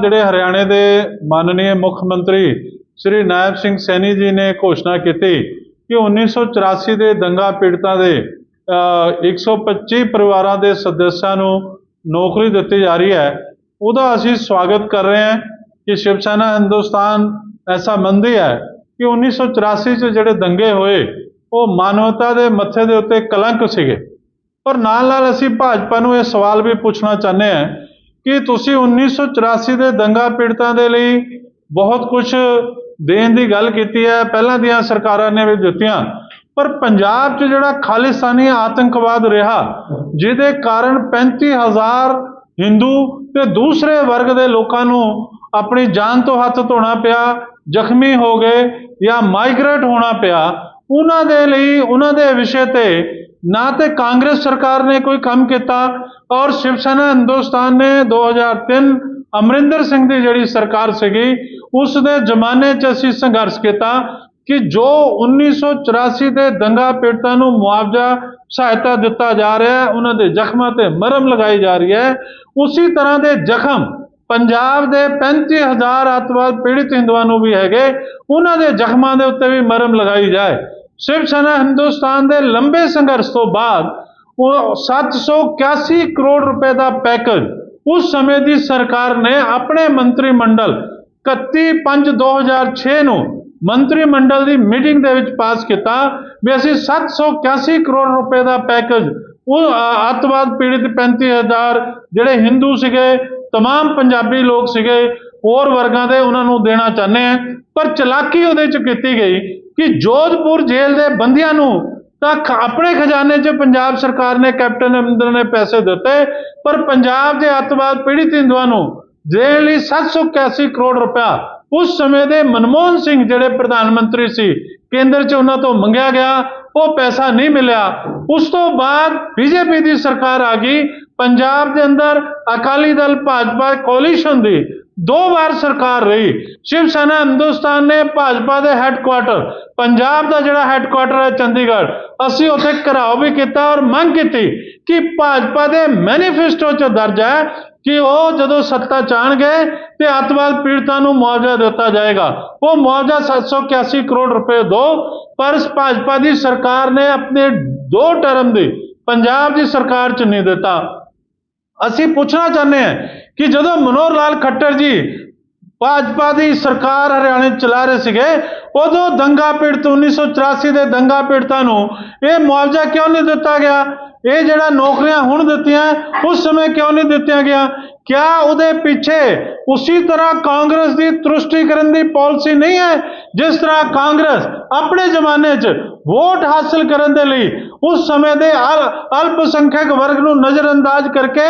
ਜਿਹੜੇ ਹਰਿਆਣੇ ਦੇ ਮਾਨਨੀय ਮੁੱਖ ਮੰਤਰੀ ਸ੍ਰੀ ਨਾਇਬ ਸਿੰਘ ਸੈਣੀ ਜੀ ਨੇ ਘੋਸ਼ਣਾ ਕੀਤੀ ਕਿ 1984 ਦੇ ਦੰਗਾ ਪੀੜਤਾਂ ਦੇ ਅ, 125 ਪਰਿਵਾਰਾਂ ਦੇ ਸਦੱਸਿਆਂ ਨੂੰ ਨੌਕਰੀ ਦਿੱਤੀ ਜਾ ਰਹੀ ਹੈ। ਉਹਦਾ ਅਸੀਂ ਸਵਾਗਤ ਕਰ ਰਹੇ ਹਾਂ ਕਿ ਸ਼ਿਵ ਸੈਨਾ ਹਿੰਦੁਸਤਾਨ ਐਸਾ ਮੰਨਦੀ ਹੈ ਕਿ 1984 ਚ ਜਿਹੜੇ ਦੰਗੇ ਹੋਏ ਉਹ ਮਾਨਵਤਾ ਦੇ ਮੱਥੇ ਦੇ ਉੱਤੇ ਕਲੰਕ ਸੀਗੇ। ਪਰ ਨਾਲ ਨਾਲ ਅਸੀਂ ਭਾਜਪਾ ਨੂੰ ਇਹ ਸਵਾਲ ਵੀ ਪੁੱਛਣਾ ਚਾਹੁੰਦੇ ਹਾਂ ਕਿ ਤੁਸੀਂ 1984 ਦੇ ਦੰਗਾ ਪੀੜਤਾਂ ਦੇ ਲਈ ਬਹੁਤ ਕੁਝ ਦੇਣ ਦੀ ਗੱਲ ਕੀਤੀ ਹੈ। ਪਹਿਲਾਂ ਦੀਆਂ ਸਰਕਾਰਾਂ ਨੇ ਵੀ ਦਿੱਤੀਆਂ। ਪਰ ਪੰਜਾਬ 'ਚ ਜਿਹੜਾ ਖਾਲਿਸਤਾਨੀ ਆਤੰਕਵਾਦ ਰਿਹਾ, ਜਿਹਦੇ ਕਾਰਨ 35000 ਹਿੰਦੂ ਤੇ ਦੂਸਰੇ ਵਰਗ ਦੇ ਲੋਕਾਂ ਨੂੰ ਆਪਣੀ ਜਾਨ ਤੋਂ ਹੱਥ ਧੋਣਾ ਪਿਆ, ਜ਼ਖਮੀ ਹੋ ਗਏ ਜਾਂ ਮਾਈਗ੍ਰੇਟ ਹੋਣਾ ਪਿਆ, ਉਹਨਾਂ ਦੇ ਲਈ, ਉਹਨਾਂ ਦੇ ਵਿਸ਼ੇ ਤੇ ਨਾ ਤੇ ਕਾਂਗਰਸ ਸਰਕਾਰ ਨੇ ਕੋਈ ਕੰਮ ਕੀਤਾ ਔਰ ਸ਼ਿਵ ਸੈਨਾ ਹਿੰਦੁਸਤਾਨ ਨੇ 2003 ਅਮਰਿੰਦਰ ਸਿੰਘ ਦੀ ਜਿਹੜੀ ਸਰਕਾਰ ਸੀਗੀ ਉਸ ਦੇ ਜ਼ਮਾਨੇ 'ਚ ਅਸੀਂ ਸੰਘਰਸ਼ ਕੀਤਾ ਕਿ ਜੋ 1984 ਦੇ ਦੰਗਾ ਪੀੜਤਾਂ ਨੂੰ ਮੁਆਵਜ਼ਾ ਸਹਾਇਤਾ ਦਿੱਤਾ ਜਾ ਰਿਹਾ ਹੈ, ਉਹਨਾਂ ਦੇ ਜ਼ਖਮਾਂ ਤੇ ਮਰਮ ਲਗਾਈ ਜਾ ਰਹੀ ਹੈ। ਉਸੇ ਤਰ੍ਹਾਂ ਦੇ ਜ਼ਖਮ ਪੰਜਾਬ ਦੇ 35000 ਅੱਤਵਾਦ ਪੀੜਿਤ ਹਿੰਦੂਆਂ ਨੂੰ ਵੀ ਹੈਗੇ, ਉਹਨਾਂ ਦੇ ਜ਼ਖਮਾਂ ਦੇ ਉੱਤੇ ਵੀ ਮਰਮ ਲਗਾਈ ਜਾਏ। ਸ਼ਿਵ ਸੈਨਾ ਹਿੰਦੁਸਤਾਨ ਦੇ ਲੰਬੇ ਸੰਘਰਸ਼ ਤੋਂ ਬਾਅਦ ਉਹ 781 ਕਰੋੜ ਰੁਪਏ ਦਾ ਪੈਕੇਜ ਉਸ ਸਮੇਂ ਦੀ ਸਰਕਾਰ ਨੇ ਆਪਣੇ ਮੰਤਰੀ ਮੰਡਲ 31/5/2006 ਨੂੰ ਮੰਤਰੀ ਮੰਡਲ ਦੀ ਮੀਟਿੰਗ ਦੇ ਵਿੱਚ ਪਾਸ ਕੀਤਾ ਵੀ ਅਸੀਂ 781 ਕਰੋੜ ਰੁਪਏ ਦਾ ਪੈਕੇਜ ਉਹ ਅ, ਅੱਤਵਾਦ ਪੀੜਿਤ 35000 ਜਿਹੜੇ ਹਿੰਦੂ ਸੀਗੇ तमाम ਪੰਜਾਬੀ ਲੋਕ ਸੀਗੇ ਹੋਰ ਵਰਗਾਂ ਦੇ ਉਹਨਾਂ ਨੂੰ ਦੇਣਾ ਚਾਹੁੰਦੇ ਆ ਪਰ ਚਲਾਕੀ ਉਹਦੇ ਚ ਕੀਤੀ ਗਈ ਕਿ ਜੋਧਪੁਰ ਜੇਲ੍ਹ ਦੇ ਬੰਦੀਆਂ ਨੂੰ ਤਾਂ ਖ- ਆਪਣੇ ਖਜ਼ਾਨੇ 'ਚ ਪੰਜਾਬ ਸਰਕਾਰ ਨੇ, ਕੈਪਟਨ ਅਮਰਿੰਦਰ ਨੇ ਪੈਸੇ ਦਿੱਤੇ, ਪਰ ਪੰਜਾਬ ਦੇ ਅੱਤਵਾਦ ਪੀੜਿਤ ਹਿੰਦੂਆਂ ਨੂੰ ਜੇਲ੍ਹ ਲਈ 781 ਕਰੋੜ ਰੁਪਇਆ ਉਸ ਸਮੇਂ ਦੇ ਮਨਮੋਹਨ ਸਿੰਘ ਜਿਹੜੇ ਪ੍ਰਧਾਨ ਮੰਤਰੀ ਸੀ, ਕੇਂਦਰ 'ਚ ਉਹਨਾਂ ਤੋਂ ਮੰਗਿਆ ਗਿਆ, ਉਹ ਪੈਸਾ ਨਹੀਂ ਮਿਲਿਆ। ਉਸ ਤੋਂ ਬਾਅਦ ਬੀਜੇਪੀ ਦੀ ਸਰਕਾਰ ਆ ਗਈ, ਪੰਜਾਬ ਦੇ ਅੰਦਰ ਅਕਾਲੀ ਦਲ, ਭਾਜਪਾ ਕੋਲੀਸ਼ਨ ਦੀ ਦੋ ਵਾਰ ਸਰਕਾਰ ਰਹੀ। ਸ਼ਿਵ ਸੈਨਾ ਹਿੰਦੁਸਤਾਨ ਨੇ ਭਾਜਪਾ ਦੇ ਹੈੱਡਕੁਆਟਰ ਪੰਜਾਬ ਦਾ ਜਿਹੜਾ ਹੈੱਡਕੁਆਟਰ ਹੈ ਚੰਡੀਗੜ੍ਹ, ਅਸੀਂ ਉੱਥੇ ਘਰਾਓ ਵੀ ਕੀਤਾ ਔਰ ਮੰਗ ਕੀਤੀ ਕਿ ਭਾਜਪਾ ਦੇ ਮੈਨੀਫੈਸਟੋ 'ਚ ਦਰਜ ਹੈ ਕਿ ਉਹ ਜਦੋਂ ਸੱਤਾ ਚਾਣਗੇ ਤੇ ਅੱਤਵਾਦ ਪੀੜਤਾਂ ਨੂੰ ਮੁਆਵਜ਼ਾ ਦਿੱਤਾ ਜਾਏਗਾ। ਉਹ ਮੁਆਵਜ਼ਾ 781 ਕਰੋੜ ਰੁਪਏ ਦੋ, ਪਰ ਭਾਜਪਾ ਦੀ ਸਰਕਾਰ ਨੇ ਆਪਣੇ ਦੋ ਟਰਮ ਦੀ ਪੰਜਾਬ ਦੀ ਸਰਕਾਰ 'ਚ ਨਹੀਂ ਦਿੱਤਾ। ਅਸੀਂ ਪੁੱਛਣਾ ਚਾਹੁੰਦੇ ਹਾਂ ਕਿ ਜਦੋਂ ਮਨੋਹਰ ਲਾਲ ਖੱਟਰ ਜੀ ਭਾਜਪਾ ਦੀ ਸਰਕਾਰ ਹਰਿਆਣੇ ਚਲਾ ਰਹੇ ਸੀਗੇ, ਉਦੋਂ ਦੰਗਾ ਪੀੜਤ 1984 ਦੇ ਦੰਗਾ ਪੀੜਤਾਂ ਨੂੰ ਇਹ ਮੁਆਵਜ਼ਾ ਕਿਉਂ ਨਹੀਂ ਦਿੱਤਾ ਗਿਆ? ਇਹ ਜਿਹੜਾ ਨੌਕਰੀਆਂ ਹੁਣ ਦਿੱਤੀਆਂ, ਉਸ ਸਮੇਂ ਕਿਉਂ ਨਹੀਂ ਦਿੱਤੀਆਂ ਗਿਆ? ਕਿਆ ਉਹਦੇ ਪਿੱਛੇ ਉਸੇ ਤਰ੍ਹਾਂ ਕਾਂਗਰਸ ਦੀ ਤੁਸ਼ਟੀਕਰਨ ਦੀ ਪਾਲਿਸੀ ਨਹੀਂ ਹੈ, ਜਿਸ ਤਰ੍ਹਾਂ ਕਾਂਗਰਸ ਆਪਣੇ ਜ਼ਮਾਨੇ 'ਚ ਵੋਟ ਹਾਸਲ ਕਰਨ ਦੇ ਲਈ ਉਸ ਸਮੇਂ ਦੇ ਅਲ- ਅਲਪਸੰਖਿਅਕ ਵਰਗ ਨੂੰ ਨਜ਼ਰਅੰਦਾਜ਼ ਕਰਕੇ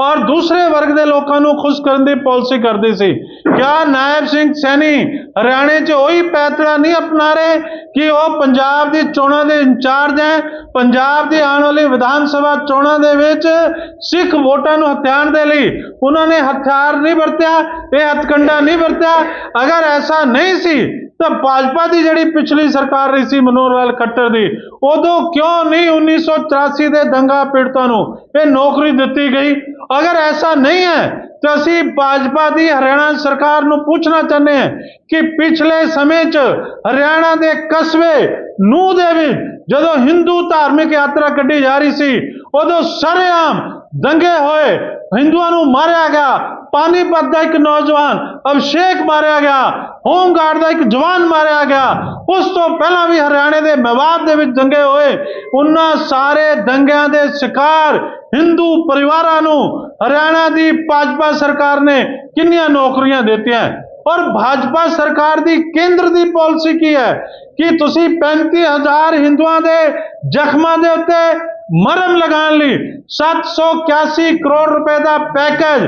ਔਰ ਦੂਸਰੇ ਵਰਗ ਦੇ ਲੋਕਾਂ ਨੂੰ ਖੁਸ਼ ਕਰਨ ਦੀ ਪਾਲਿਸੀ ਕਰਦੀ ਸੀ। ਕਿਆ ਨਾਇਬ ਸਿੰਘ ਸੈਣੀ ਹਰਿਆਣੇ 'ਚ ਉਹੀ ਪੈਤਰਾ ਨਹੀਂ ਅਪਣਾ ਰਹੇ ਕਿ ਉਹ ਪੰਜਾਬ ਦੀ ਚੋਣਾਂ ਦੇ ਇੰਚਾਰਜ ਹੈ, ਪੰਜਾਬ ਦੀ ਆਉਣ ਵਾਲੀ ਵਿਧਾਨ ਸਭਾ ਚੋਣਾਂ ਦੇ ਵਿੱਚ ਸਿੱਖ ਵੋਟਾਂ ਨੂੰ ਹਥਿਆਣ ਦੇ ਲਈ ਉਹਨਾਂ ਨੇ ਹਥਿਆਰ ਨਹੀਂ ਵਰਤਿਆ ਇਹ ਹਥਕੰਡਾ ਨਹੀਂ ਵਰਤਿਆ। ਅਗਰ ਐਸਾ ਨਹੀਂ ਸੀ, ਤਾਂ ਭਾਜਪਾ ਦੀ ਜਿਹੜੀ ਪਿਛਲੀ ਸਰਕਾਰ ਰਹੀ ਸੀ ਮਨੋਹਰ ਲਾਲ ਖੱਟਰ ਦੀ, ਉਦੋਂ ਕਿਉਂ ਨਹੀਂ 1984 ਦੇ ਦੰਗਾ ਪੀੜਤਾਂ ਨੂੰ ਇਹ ਨੌਕਰੀ ਦਿੱਤੀ ਗਈ? ਅਗਰ ਐਸਾ ਨਹੀਂ ਹੈ, ਤਾਂ ਅਸੀਂ ਭਾਜਪਾ ਦੀ ਹਰਿਆਣਾ ਸਰਕਾਰ ਨੂੰ ਪੁੱਛਣਾ ਚਾਹੁੰਦੇ ਹਾਂ ਕਿ ਪਿਛਲੇ ਸਮੇਂ 'ਚ ਹਰਿਆਣਾ ਦੇ ਕਸਬੇ ਨੂੰ ਦੇ ਵਿੱਚ ਜਦੋਂ ਹਿੰਦੂ ਧਾਰਮਿਕ ਯਾਤਰਾ ਕੱਢੀ ਜਾ ਰਹੀ ਸੀ, ਉਦੋਂ ਸਰੇਆਮ ਦੰਗੇ ਹੋਏ ਹਿੰਦੂਆਂ ਨੂੰ ਮਾਰਿਆ ਗਿਆ। ਪਾਣੀਪਤ ਦਾ ਇੱਕ ਨੌਜਵਾਨ ਅਭਿਸ਼ੇਕ ਮਾਰਿਆ ਗਿਆ ਹੋਮਗਾਰਡ ਦਾ ਇੱਕ ਜਵਾਨ ਮਾਰਿਆ ਗਿਆ ਉਸ ਤੋਂ ਪਹਿਲਾਂ ਵੀ ਹਰਿਆਣੇ ਦੇ ਮਵਾਦ ਦੇ ਵਿੱਚ ਦੰਗੇ ਹੋਏ ਉਹਨਾਂ ਸਾਰੇ ਦੰਗਿਆਂ ਦੇ ਸ਼ਿਕਾਰ ਹਿੰਦੂ ਪਰਿਵਾਰਾਂ ਨੂੰ ਹਰਿਆਣਾ ਦੀ ਭਾਜਪਾ ਸਰਕਾਰ ਨੇ ਕਿੰਨੀਆਂ ਨੌਕਰੀਆਂ ਦਿੱਤੀਆਂ ਔਰ ਭਾਜਪਾ ਸਰਕਾਰ ਦੀ ਕੇਂਦਰ ਦੀ ਪਾਲਿਸੀ ਕੀ ਹੈ ਕਿ ਤੁਸੀਂ 35000 ਹਿੰਦੂਆਂ ਦੇ ਜ਼ਖਮਾਂ ਦੇ ਉੱਤੇ ਮਰਮ ਲਗਾਉਣ ਲਈ 781 ਕਰੋੜ ਰੁਪਏ ਦਾ ਪੈਕੇਜ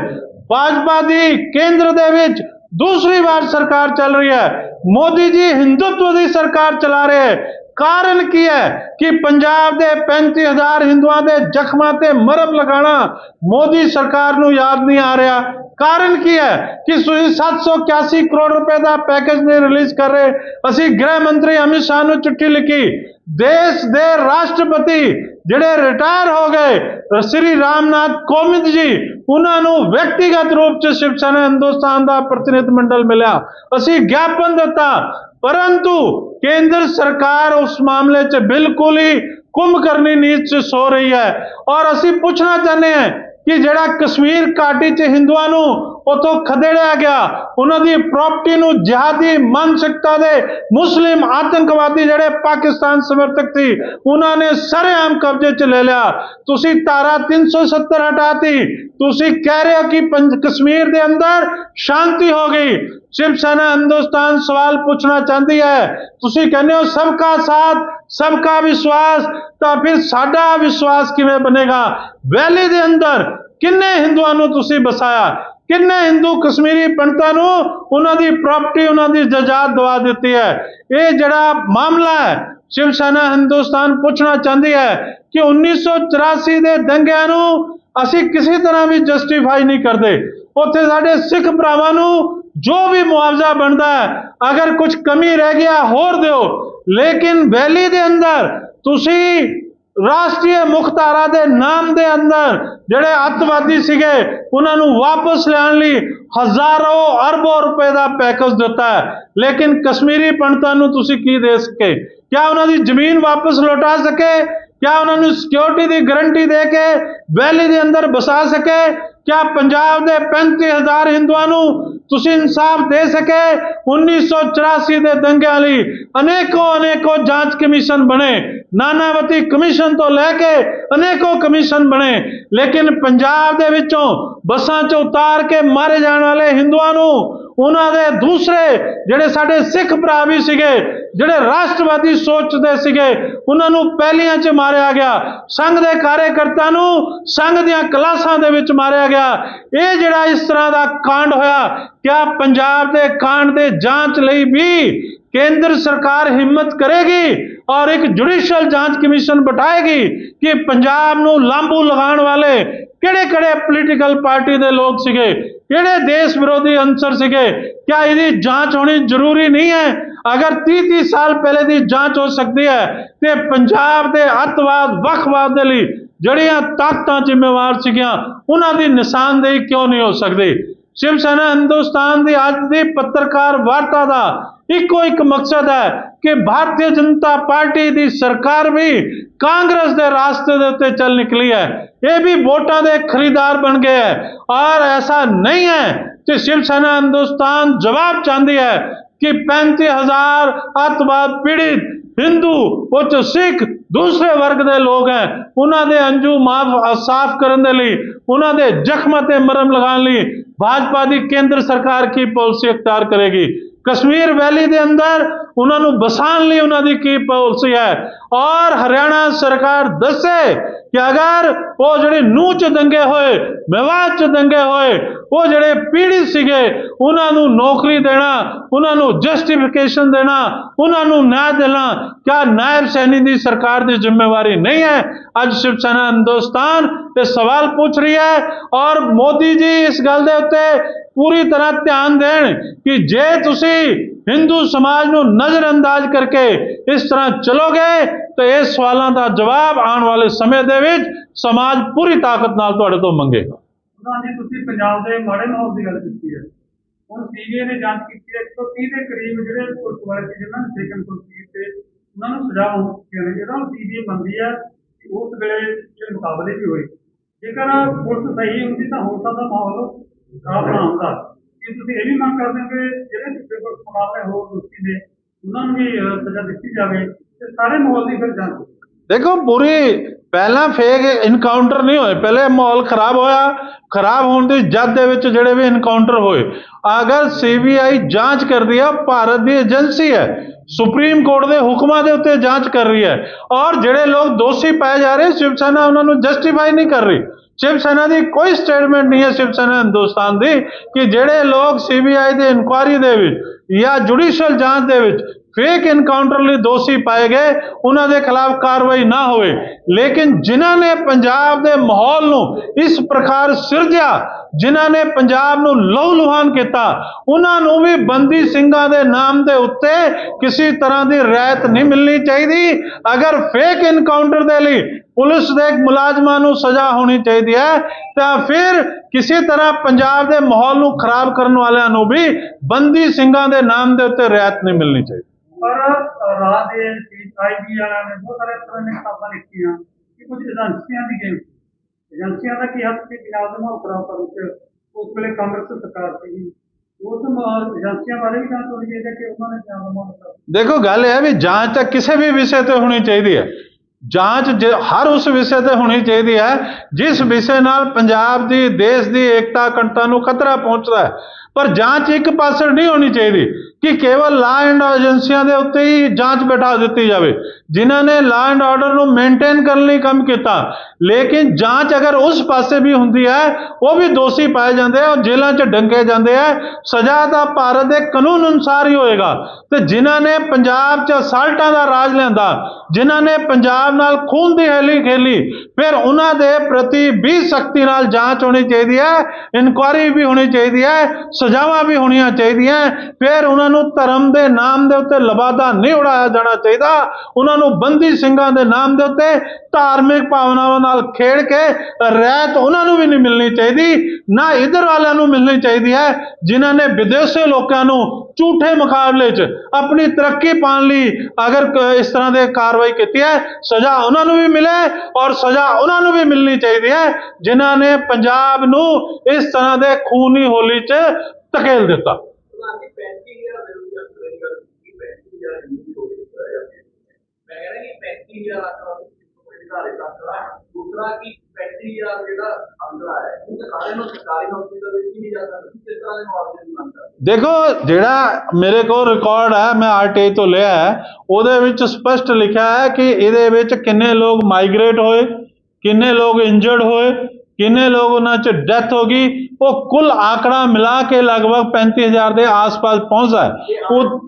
ਭਾਜਪਾ ਦੀ ਕੇਂਦਰ ਦੇ ਵਿੱਚ ਦੂਸਰੀ ਵਾਰ ਸਰਕਾਰ ਚੱਲ ਰਹੀ ਹੈ। ਮੋਦੀ ਜੀ ਹਿੰਦੂਤਵ ਦੀ ਸਰਕਾਰ ਚਲਾ ਰਹੇ ਹੈ। ਕਾਰਨ ਕੀ ਹੈ ਕਿ ਪੰਜਾਬ ਦੇ 35000 ਹਿੰਦੂਆਂ ਦੇ ਜ਼ਖਮਾਂ ਤੇ ਮਰਮ ਲਗਾਉਣਾ ਮੋਦੀ ਸਰਕਾਰ ਨੂੰ ਯਾਦ ਨਹੀਂ ਆ ਰਿਹਾ। ਕਾਰਨ ਕੀ ਹੈ ਕਿ ਤੁਸੀਂ 781 ਕਰੋੜ ਰੁਪਏ ਦਾ ਪੈਕੇਜ ਨਹੀਂ ਰਿਲੀਜ਼ ਕਰ ਰਹੇ? ਅਸੀਂ ਗ੍ਰਹਿ ਮੰਤਰੀ ਅਮਿਤ ਸ਼ਾਹ ਨੂੰ ਚਿੱਠੀ ਲਿਖੀ। ਦੇਸ਼ ਦੇ ਰਾਸ਼ਟਰਪਤੀ ਜਿਹੜੇ ਰਿਟਾਇਰ ਹੋ ਗਏ, ਸ੍ਰੀ ਰਾਮਨਾਥ ਕੋਵਿੰਦ ਜੀ, ਉਹਨਾਂ ਨੂੰ ਵਿਅਕਤੀਗਤ ਰੂਪ 'ਚ ਸ਼ਿਵ ਸੈਨਾ ਹਿੰਦੁਸਤਾਨ ਦਾ ਪ੍ਰਤੀਨਿਧ ਮੰਡਲ ਮਿਲਿਆ। ਅਸੀਂ ਗਿਆਪਨ ਦਿੱਤਾ, ਪਰੰਤੂ ਕੇਂਦਰ ਸਰਕਾਰ ਉਸ ਮਾਮਲੇ 'ਚ ਬਿਲਕੁਲ ਹੀ ਕੁੰਭਕਰਨੀ ਨੀਤ 'ਚ ਸੋ ਰਹੀ ਹੈ। ਔਰ ਅਸੀਂ ਪੁੱਛਣਾ ਚਾਹੁੰਦੇ ਹਾਂ ਕਿ ਜਿਹੜਾ ਕਸ਼ਮੀਰ ਘਾਟੀ 'ਚ ਹਿੰਦੂਆਂ ਨੂੰ ਉਤੋਂ ਖਦੇੜਿਆ ਗਿਆ। ਉਹਨਾਂ ਦੀ ਪ੍ਰਾਪਰਟੀ ਨੂੰ ਜਿਹਾਦੀ ਮਾਨਸਿਕਤਾ ਦੇ ਮੁਸਲਿਮ ਆਤੰਕਵਾਦੀ ਜਿਹੜੇ ਪਾਕਿਸਤਾਨ ਸਮਰਥਕ ਸੀ, ਉਹਨਾਂ ਨੇ ਸਰੇਆਮ ਕਬਜ਼ੇ 'ਚ ਲੈ ਲਿਆ। ਤੁਸੀਂ ਧਾਰਾ 370 ਹਟਾਤੀ। ਤੁਸੀਂ ਕਹਿ ਰਹੇ ਹੋ ਕਿ ਪੰਜ- ਕਸ਼ਮੀਰ ਦੇ ਅੰਦਰ ਸ਼ਾਂਤੀ ਹੋ ਗਈ। ਸ਼ਿਵ ਸੈਨਾ ਹਿੰਦੁਸਤਾਨ ਸਵਾਲ ਪੁੱਛਣਾ ਚਾਹੁੰਦੀ ਹੈ। ਤੁਸੀਂ ਕਹਿੰਦੇ ਹੋ ਸਭ ਸਬਕਾ ਸਾਥ ਸਭ ਸਬਕਾ ਵਿਸ਼ਵਾਸ, ਤਾਂ ਫਿਰ ਸਾਡਾ ਵਿਸ਼ਵਾਸ ਕਿਵੇਂ ਬਣੇਗਾ? ਵੈਲੀ ਦੇ ਅੰਦਰ ਕਿੰਨੇ ਹਿੰਦੂਆਂ ਨੂੰ ਤੁਸੀਂ ਬਸਾਇਆ? ਕਿੰਨੇ ਹਿੰਦੂ ਕਸ਼ਮੀਰੀ ਪੰਡਤਾਂ ਨੂੰ ਉਹਨਾਂ ਦੀ ਪ੍ਰਾਪਰਟੀ, ਉਹਨਾਂ ਦੀ ਜਾਇਦਾਦ ਦਵਾ ਦਿੱਤੀ ਹੈ? ਇਹ ਜਿਹੜਾ ਮਾਮਲਾ ਹੈ, ਸ਼ਿਵ ਸੈਨਾ ਹਿੰਦੁਸਤਾਨ ਪੁੱਛਣਾ ਚਾਹੁੰਦੀ ਹੈ ਕਿ 1984 ਦੇ ਦੰਗਿਆਂ ਨੂੰ ਅਸੀਂ ਕਿਸੇ ਤਰ੍ਹਾਂ ਵੀ ਜਸਟੀਫਾਈ ਨਹੀਂ ਕਰਦੇ। ਉੱਥੇ ਸਾਡੇ ਸਿੱਖ ਭਰਾਵਾਂ ਨੂੰ ਜੋ ਵੀ ਮੁਆਵਜ਼ਾ ਬਣਦਾ ਹੈ, ਅਗਰ ਕੁਝ ਕਮੀ ਰਹਿ ਗਿਆ, ਹੋਰ ਦਿਓ। ਲੇਕਿਨ ਵੈਲੀ ਦੇ ਅੰਦਰ ਤੁਸੀਂ ਰਾਸ਼ਟਰੀ ਮੁਖਤਾਰਾ ਦੇ ਨਾਮ ਦੇ ਅੰਦਰ ਜਿਹੜੇ ਅੱਤਵਾਦੀ ਸੀਗੇ, ਉਹਨਾਂ ਨੂੰ ਵਾਪਸ ਲੈਣ ਲਈ ਹਜ਼ਾਰਾਂ ਅਰਬੋਂ ਰੁਪਏ ਦਾ ਪੈਕੇਜ ਦਿੱਤਾ ਹੈ। ਲੇਕਿਨ ਕਸ਼ਮੀਰੀ ਪੰਡਤਾਂ ਨੂੰ ਤੁਸੀਂ ਕੀ ਦੇ ਸਕੇ? ਕਿਆ ਉਹਨਾਂ ਦੀ ਜ਼ਮੀਨ ਵਾਪਸ ਲੌਟਾ ਸਕੇ? ਕਿਆ ਉਹਨਾਂ ਨੂੰ ਸਿਕਿਉਰਿਟੀ ਦੀ ਗਾਰੰਟੀ ਦੇ ਕੇ ਵੈਲੀ ਦੇ ਅੰਦਰ ਬਸਾ ਸਕੇ? ਕਿਆ ਪੰਜਾਬ ਦੇ 35000 ਹਿੰਦੂਆਂ ਨੂੰ ਤੁਸੀਂ ਇਨਸਾਫ ਦੇ ਸਕੇ? 1984 ਦੇ ਦੰਗਿਆਂ ਲਈ ਅਨੇਕੋ ਅਨੇਕੋ ਜਾਂਚ ਕਮਿਸ਼ਨ ਬਣੇ। ਨਾਨਾਵਤੀ ਕਮਿਸ਼ਨ ਤੋਂ ਲੈ ਕੇ ਅਨੇਕੋ ਕਮਿਸ਼ਨ ਬਣੇ। ਲੇਕਿਨ ਪੰਜਾਬ ਦੇ ਵਿੱਚੋਂ ਬੱਸਾਂ 'ਚ ਉਤਾਰ ਕੇ ਮਾਰੇ ਜਾਣ ਵਾਲੇ ਹਿੰਦੂਆਂ ਨੂੰ ਉਹਨਾਂ ਦੇ ਦੂਸਰੇ ਜਿਹੜੇ ਸਾਡੇ ਸਿੱਖ ਭਰਾ ਵੀ ਸੀਗੇ, ਜਿਹੜੇ ਰਾਸ਼ਟਰਵਾਦੀ ਸੋਚਦੇ ਸੀਗੇ, ਉਹਨਾਂ ਨੂੰ ਪਹਿਲੀਆਂ 'ਚ ਮਾਰਿਆ ਗਿਆ। ਸੰਘ ਦੇ ਕਾਰਜਕਰਤਾ ਨੂੰ ਸੰਘ ਦੀਆਂ ਕਲਾਸਾਂ ਦੇ ਵਿੱਚ ਮਾਰਿਆ ਗਿਆ। ਇਹ ਜਿਹੜਾ ਇਸ ਤਰ੍ਹਾਂ ਦਾ ਕਾਂਡ ਹੋਇਆ, ਕਿਆ ਪੰਜਾਬ ਦੇ ਕਾਂਡ ਦੇ ਜਾਂਚ ਲਈ ਵੀ ਕੇਂਦਰ ਸਰਕਾਰ ਹਿੰਮਤ ਕਰੇਗੀ ਔਰ ਇੱਕ ਜੁਡੀਸ਼ੀਅਲ ਜਾਂਚ ਕਮਿਸ਼ਨ ਬਿਠਾਏਗੀ ਕਿ ਪੰਜਾਬ ਨੂੰ ਲਾਂਬੂ ਲਗਾਉਣ ਵਾਲੇ ਕਿਹੜੇ ਕਿਹੜੇ ਪੋਲੀਟੀਕਲ ਪਾਰਟੀ ਦੇ ਲੋਕ ਸੀਗੇ ਕਿਹੜੇ ਦੇਸ਼ ਵਿਰੋਧੀ ਅੰਸਰ ਸੀਗੇ, ਕਿਆ ਇਹਦੀ ਜਾਂਚ ਹੋਣੀ ਜ਼ਰੂਰੀ ਨਹੀਂ ਹੈ? ਅਗਰ 30 30 ਸਾਲ ਪਹਿਲੇ ਦੀ ਜਾਂਚ ਹੋ ਸਕਦੀ ਹੈ, ਤੇ ਪੰਜਾਬ ਦੇ ਅੱਤਵਾਦ, ਵੱਖਵਾਦ ਦੇ ਲਈ ਜਿਹੜੀਆਂ ਤਾਕਤਾਂ ਜ਼ਿੰਮੇਵਾਰ ਸੀਗੀਆਂ, ਉਹਨਾਂ ਦੀ ਨਿਸ਼ਾਨਦੇਹੀ ਕਿਉਂ ਨਹੀਂ ਹੋ ਸਕਦੀ? ਸ਼ਿਵ ਸੈਨਾ ਹਿੰਦੁਸਤਾਨ ਦੀ ਅੱਜ ਦੀ ਪੱਤਰਕਾਰ ਵਾਰਤਾ ਦਾ ਇੱਕੋ ਇੱਕ ਮਕਸਦ ਹੈ ਕਿ ਭਾਰਤੀ ਜਨਤਾ ਪਾਰਟੀ ਦੀ ਸਰਕਾਰ ਵੀ ਕਾਂਗਰਸ ਦੇ ਰਾਸਤੇ ਦੇ ਉੱਤੇ ਚੱਲ ਨਿਕਲੀ ਹੈ। ਇਹ ਵੀ ਵੋਟਾਂ ਦੇ ਖਰੀਦਾਰ ਬਣ ਗਏ ਹੈ। ਔਰ ਐਸਾ ਨਹੀਂ ਹੈ ਕਿ ਸ਼ਿਵ ਸੈਨਾ ਹਿੰਦੁਸਤਾਨ ਜਵਾਬ ਚਾਹੁੰਦੀ ਹੈ ਕਿ 35000 ਅੱਤਵਾਦ ਪੀੜਿਤ ਹਿੰਦੂ, ਉੱਚ ਸਿੱਖ, ਦੂਸਰੇ ਵਰਗ ਦੇ ਲੋਕ ਹੈ। ਉਹਨਾਂ ਦੇ ਅੰਜੂ ਮਾਫ ਸਾਫ਼ ਕਰਨ ਦੇ ਲਈ, ਉਹਨਾਂ ਦੇ ਜ਼ਖਮਾਂ ਤੇ ਮਰਮ ਲਗਾਉਣ ਲਈ ਭਾਜਪਾ ਦੀ ਕੇਂਦਰ ਸਰਕਾਰ ਕੀ ਪਾਲਿਸੀ ਅਖਤਿਆਰ ਕਰੇਗੀ? ਕਸ਼ਮੀਰ ਵੈਲੀ ਦੇ ਅੰਦਰ ਉਹਨਾਂ ਨੂੰ ਬਸਾਉਣ ਲਈ ਉਹਨਾਂ ਦੀ ਕੀ ਪਾਲਿਸੀ ਹੈ? ਔਰ ਹਰਿਆਣਾ ਸਰਕਾਰ ਦੱਸੇ ਕਿ ਅਗਰ ਉਹ ਜਿਹੜੇ ਨੂੰਹ ਚ ਦੰਗੇ ਹੋਏ ਮੇਵਾਤ ਚ ਦੰਗੇ ਹੋਏ ਉਹ ਜਿਹੜੇ ਪੀੜਿਤ ਸੀਗੇ, ਉਹਨਾਂ ਨੂੰ ਨੌਕਰੀ ਦੇਣਾ, ਉਹਨਾਂ ਨੂੰ ਜਸਟੀਫਿਕੇਸ਼ਨ ਦੇਣਾ, ਉਹਨਾਂ ਨੂੰ ਨਿਆਂ ਦੇਣਾ, ਕਿਆ ਨਾਇਬ ਸੈਨੀ ਦੀ ਸਰਕਾਰ ਦੀ ਜ਼ਿੰਮੇਵਾਰੀ ਨਹੀਂ ਹੈ? ਅੱਜ ਸ਼ਿਵ ਸੈਨਾ ਹਿੰਦੁਸਤਾਨ ਇਹ ਸਵਾਲ ਪੁੱਛ ਰਹੀ ਹੈ ਔਰ ਮੋਦੀ ਜੀ ਇਸ ਗੱਲ ਦੇ ਉੱਤੇ ਪੂਰੀ ਤਰ੍ਹਾਂ ਧਿਆਨ ਦੇਣ ਕਿ ਜੇ ਤੁਸੀਂ ਹਿੰਦੂ ਸਮਾਜ ਨੂੰ ਨਜ਼ਰਅੰਦਾਜ਼ ਕਰਕੇ ਇਸ ਤਰ੍ਹਾਂ ਚਲੋਗੇ, ਤਾਂ ਇਹ ਸਵਾਲਾਂ ਦਾ ਜਵਾਬ ਆਉਣ ਵਾਲੇ ਸਮੇਂ ਦੇ ਵਿੱਚ ਸਮਾਜ ਪੂਰੀ ਤਾਕਤ ਨਾਲ ਤੁਹਾਡੇ ਤੋਂ ਮੰਗੇਗਾ। ਪ੍ਰਧਾਨ ਜੀ ਤੁਸੀਂ ਪੰਜਾਬ ਦੇ ਮਾੜੇ ਮਾਹੌਲ ਦੀ ਗੱਲ ਕੀਤੀ ਹੈ, ਹੁਣ ਸੀਬੀਆਈ ਨੇ ਜਾਂਚ ਕੀਤੀ ਹੈ 130 ਦੇ ਕਰੀਬ ਜਿਹੜੇ ਪੁਲਿਸ ਵਾਲੇ ਸੀ ਜਿਹਨਾਂ ਨੇ ਸੇਕਨ ਪੁਲਿਸ ਤੇ, ਉਹਨਾਂ ਨੂੰ ਸਜ਼ਾ ਹੋ ਚੁੱਕੀ ਹੈ। ਜਿਹੜਾ ਸੀਬੀਆਈ ਮੰਨਦੀ ਹੈ ਕਿ ਉਸ ਵੇਲੇ ਜਿਹੜੇ ਮੁਕਾਬਲੇ ਵੀ ਹੋਏ। ਜੇਕਰ ਪੁਲਿਸ ਸਹੀ ਹੁੰਦੀ ਤਾਂ ਹੋ ਸਕਦਾ ਮਾਹੌਲ ਖਰਾਬ ਨਾ ਹੁੰਦਾ। ਕਿ ਤੁਸੀਂ ਇਹ ਵੀ ਮੰਗ ਕਰਦੇ ਹੋ ਕਿ ਜਿਹੜੇ ਸੁਪਰੀਮ ਕੋਰਟ ਮੁਕਾਬਲੇ ਹੋਰ ਦੋਸ਼ੀ ਨੇ, ਉਹਨਾਂ ਨੂੰ ਵੀ ਸਜ਼ਾ ਦਿੱਤੀ ਜਾਵੇ ਤੇ ਸਾਰੇ ਮਾਹੌਲ ਦੀ ਫਿਰ ਜਾਂਚ ਦੇਖੋ ਬੁਰੀ ਪਹਿਲਾਂ ਫੇਕ ਇਨਕਾਊਂਟਰ ਨਹੀਂ ਹੋਏ, ਪਹਿਲੇ ਮਾਹੌਲ ਖਰਾਬ ਹੋਇਆ, ਖਰਾਬ ਹੋਣ ਦੀ ਜਦ ਦੇ ਵਿੱਚ ਜਿਹੜੇ ਵੀ ਇਨਕਾਊਂਟਰ ਹੋਏ, ਅਗਰ ਸੀਬੀਆਈ ਜਾਂਚ ਕਰਦੀ ਹੈ ਭਾਰਤ ਦੀ ਏਜੰਸੀ ਹੈ, ਸੁਪਰੀਮ ਕੋਰਟ ਦੇ ਹੁਕਮਾਂ ਦੇ ਉੱਤੇ ਜਾਂਚ ਕਰ ਰਹੀ ਹੈ, ਔਰ ਜਿਹੜੇ ਲੋਕ ਦੋਸ਼ੀ ਪਾਏ ਜਾ ਰਹੇ, ਸ਼ਿਵ ਸੈਨਾ ਉਹਨਾਂ ਨੂੰ ਜਸਟੀਫਾਈ ਨਹੀਂ ਕਰ ਰਹੀ। ਸ਼ਿਵ ਸੈਨਾ ਦੀ ਕੋਈ ਸਟੇਟਮੈਂਟ ਨਹੀਂ ਹੈ, ਸ਼ਿਵ ਸੈਨਾ ਹਿੰਦੁਸਤਾਨ ਦੀ, ਕਿ ਜਿਹੜੇ ਲੋਕ ਸੀਬੀਆਈ ਦੀ ਇਨਕੁਆਇਰੀ ਦੇ ਵਿੱਚ ਜਾਂ ਜੁਡੀਸ਼ੀਅਲ ਜਾਂਚ ਦੇ ਵਿੱਚ ਫੇਕ ਇਨਕਾਊਂਟਰ ਲਈ ਦੋਸ਼ੀ ਪਾਏ ਗਏ, ਉਹਨਾਂ ਦੇ ਖਿਲਾਫ ਕਾਰਵਾਈ ਨਾ ਹੋਵੇ। ਲੇਕਿਨ ਜਿਨ੍ਹਾਂ ਨੇ ਪੰਜਾਬ ਦੇ ਮਾਹੌਲ ਨੂੰ ਇਸ ਪ੍ਰਕਾਰ ਸਿਰਜਿਆ, ਜਿਨ੍ਹਾਂ ਨੇ ਪੰਜਾਬ ਨੂੰ ਲਹੂ ਲੁਹਾਨ ਕੀਤਾ, ਉਹਨਾਂ ਨੂੰ ਵੀ ਬੰਦੀ ਸਿੰਘਾਂ ਦੇ ਨਾਮ ਦੇ ਉੱਤੇ ਕਿਸੇ ਤਰ੍ਹਾਂ ਦੀ ਰਿਆਇਤ ਨਹੀਂ ਮਿਲਣੀ ਚਾਹੀਦੀ। ਅਗਰ ਫੇਕ ਇਨਕਾਊਂਟਰ ਦੇ ਲਈ ਪੁਲਿਸ ਦੇ ਮੁਲਾਜ਼ਮਾਂ ਨੂੰ ਸਜ਼ਾ ਹੋਣੀ ਚਾਹੀਦੀ ਹੈ, ਤਾਂ ਫਿਰ ਕਿਸੇ ਤਰ੍ਹਾਂ ਪੰਜਾਬ ਦੇ ਮਾਹੌਲ ਨੂੰ ਖਰਾਬ ਕਰਨ ਵਾਲਿਆਂ ਨੂੰ ਵੀ ਬੰਦੀ ਸਿੰਘਾਂ ਦੇ ਨਾਮ ਦੇ ਉੱਤੇ ਰਿਆਇਤ ਨਹੀਂ ਮਿਲਣੀ ਚਾਹੀਦੀ। ਪਰ ਅ, ਰਾਤ ਦੇ ਵਾਲਿਆਂ ਨੇ ਬਹੁਤ ਸਾਰੇ ਤਰ੍ਹਾਂ ਦੀਆਂ ਕਿਤਾਬਾਂ ਲਿਖੀਆਂ ਕਿ ਕੁਝ ਏਜੰਸੀਆਂ ਦੀ ਗੇਮ ਏਜੰਸੀਆਂ ਦਾ ਕੀ ਹੱਥ ਸੀ ਪੰਜਾਬ ਦੇ ਮਾਹੌਲ ਖਰਾਬ ਕਰਨ ਚ ਉਸ ਵੇਲੇ ਕਾਂਗਰਸ ਸਰਕਾਰ ਸੀ ਦੇਖੋ ਗੱਲ ਇਹ ਹੈ ਵੀ ਜਾਂਚ ਤਾਂ ਕਿਸੇ ਵੀ ਵਿਸ਼ੇ ਤੇ ਹੋਣੀ ਚਾਹੀਦੀ ਹੈ। ਜਾਂਚ ਜ- ਹਰ ਉਸ ਵਿਸ਼ੇ ਤੇ ਹੋਣੀ ਚਾਹੀਦੀ ਹੈ, ਜਿਸ ਵਿਸ਼ੇ ਨਾਲ ਪੰਜਾਬ ਦੀ, ਦੇਸ਼ ਦੀ ਏਕਤਾ ਅਖੰਡਤਾ ਨੂੰ ਖਤਰਾ ਪਹੁੰਚਦਾ ਹੈ। ਪਰ ਜਾਂਚ ਇੱਕ ਪਾਸੇ ਨਹੀਂ ਹੋਣੀ ਚਾਹੀਦੀ ਕਿ ਕੇਵਲ ਲਾ ਐਂਡ ਏਜੰਸੀਆਂ ਦੇ ਉੱਤੇ ਹੀ ਜਾਂਚ ਬਿਠਾ ਦਿੱਤੀ ਜਾਵੇ, ਜਿਨ੍ਹਾਂ ਨੇ ਲਾ ਐਂਡ ਆਰਡਰ ਨੂੰ ਮੇਨਟੇਨ ਕਰਨ ਲਈ ਕੰਮ ਕੀਤਾ। ਲੇਕਿਨ ਜਾਂਚ ਅਗਰ ਉਸ ਪਾਸੇ ਵੀ ਹੁੰਦੀ ਹੈ, ਉਹ ਵੀ ਦੋਸ਼ੀ ਪਾਏ ਜਾਂਦੇ ਆ, ਉਹ ਜੇਲ੍ਹਾਂ 'ਚ ਡੰਗੇ ਜਾਂਦੇ ਆ, ਸਜ਼ਾ ਤਾਂ ਭਾਰਤ ਦੇ ਕਾਨੂੰਨ ਅਨੁਸਾਰ ਹੀ ਹੋਏਗਾ। ਤੇ ਜਿਨ੍ਹਾਂ ਨੇ ਪੰਜਾਬ 'ਚ ਅਸਲਟਾਂ ਦਾ ਰਾਜ ਲਿਆਂਦਾ, ਜਿਨ੍ਹਾਂ ਨੇ ਪੰਜਾਬ ਨਾਲ ਖੂਨ ਦੀ ਹੈਲੀ ਖੇਲੀ। ਫਿਰ ਉਹਨਾਂ ਦੇ ਪ੍ਰਤੀ ਵੀ ਸਖਤੀ ਨਾਲ ਜਾਂਚ ਹੋਣੀ ਚਾਹੀਦੀ ਹੈ ਇਨਕੁਆਇਰੀ ਵੀ ਹੋਣੀ ਚਾਹੀਦੀ ਹੈ, ਸਜ਼ਾਵਾਂ ਵੀ ਹੋਣੀਆਂ ਚਾਹੀਦੀਆਂ ਫਿਰ ਉਹਨਾਂ ਨੂੰ ਧਰਮ ਦੇ ਨਾਮ ਦੇ ਉੱਤੇ ਲਬਾਦਾ ਨਹੀਂ ਉਡਾਇਆ ਜਾਣਾ ਚਾਹੀਦਾ। ਉਹਨਾਂ ਨੂੰ ਬੰਦੀ ਸਿੰਘਾਂ ਦੇ ਨਾਮ ਦੇ ਉੱਤੇ ਧਾਰਮਿਕ ਭਾਵਨਾਵਾਂ ਨਾਲ ਖੇਡ ਕੇ ਰਹਿਤ ਉਹਨਾਂ ਨੂੰ ਵੀ ਨਹੀਂ ਮਿਲਣੀ ਚਾਹੀਦੀ, ਨਾ ਇਧਰ ਵਾਲਿਆਂ ਨੂੰ ਮਿਲਣੀ ਚਾਹੀਦੀ ਹੈ, ਜਿਨ੍ਹਾਂ ਨੇ ਵਿਦੇਸ਼ੀ ਲੋਕਾਂ ਨੂੰ ਝੂਠੇ ਮੁਕਾਬਲੇ 'ਚ ਆਪਣੀ ਤਰੱਕੀ ਪਾਉਣ ਲਈ ਅਗਰ ਇਸ ਤਰ੍ਹਾਂ ਦੇ ਕਾਰਵਾਈ ਕੀਤੀ ਹੈ ਸਜ਼ਾ ਉਹਨਾਂ ਨੂੰ ਵੀ ਮਿਲੇ ਔਰ ਸਜ਼ਾ ਉਹਨਾਂ ਨੂੰ ਵੀ ਮਿਲਣੀ ਚਾਹੀਦੀ ਹੈ, ਜਿਨ੍ਹਾਂ ਨੇ ਪੰਜਾਬ ਨੂੰ ਇਸ ਤਰ੍ਹਾਂ ਦੇ ਖੂਨੀ ਹੋਲੀ 'ਚ ਧਕੇਲ ਦਿੱਤਾ ਪ੍ਰਧਾਨ ਜੀ 35000 ਦੇ ਰੁਪਏ ਅਸਰ ਨਹੀਂ ਕਰ ਕਿ 35000 ਦੀ ਹੋ ਗਈ ਮੈਂ ਕਹਿੰਦਾ ਕਿ 35000 ਆਂਕੜਾ ਕੋਈ ਨਿਰਧਾਰਿਤ ਆਂਕੜਾ ਹੈ। ਦੂਸਰਾ ਕਿ 35000 ਜਿਹੜਾ ਆਂਕੜਾ ਹੈ ਉਹ ਸਾਰੇ ਨੂੰ ਸਰਕਾਰੀ ਨੌਕਰੀ ਦੇ ਵਿੱਚ ਹੀ ਨਹੀਂ ਜਾ ਸਕਦਾ ਕਿਸ ਤਰ੍ਹਾਂ ਦੇ ਮੁਆਵਜ਼ੇ ਦੀ ਮੰਗ ਕਰਦੇ ਦੇਖੋ, ਜਿਹੜਾ ਮੇਰੇ ਕੋਲ ਰਿਕਾਰਡ ਹੈ, ਮੈਂ ਆਰਟੀਆਈ ਤੋਂ ਲਿਆ ਹੈ, ਉਹਦੇ ਵਿੱਚ ਸਪਸ਼ਟ ਲਿਖਿਆ ਹੈ ਕਿ ਇਹਦੇ ਵਿੱਚ ਕਿੰਨੇ ਲੋਕ ਮਾਈਗ੍ਰੇਟ ਹੋਏ, ਕਿੰਨੇ ਲੋਕ ਇੰਜਰਡ ਹੋਏ, ਕਿੰਨੇ ਲੋਕ ਉਹਨਾਂ 'ਚ ਡੈਥ ਹੋ ਗਈ, ਉਹ ਕੁੱਲ ਆંકੜਾ ਮਿਲਾ ਕੇ ਲਗਭਗ 35000 ਦੇ ਆਸ-ਪਾਸ ਪਹੁੰਚਦਾ ਉਹ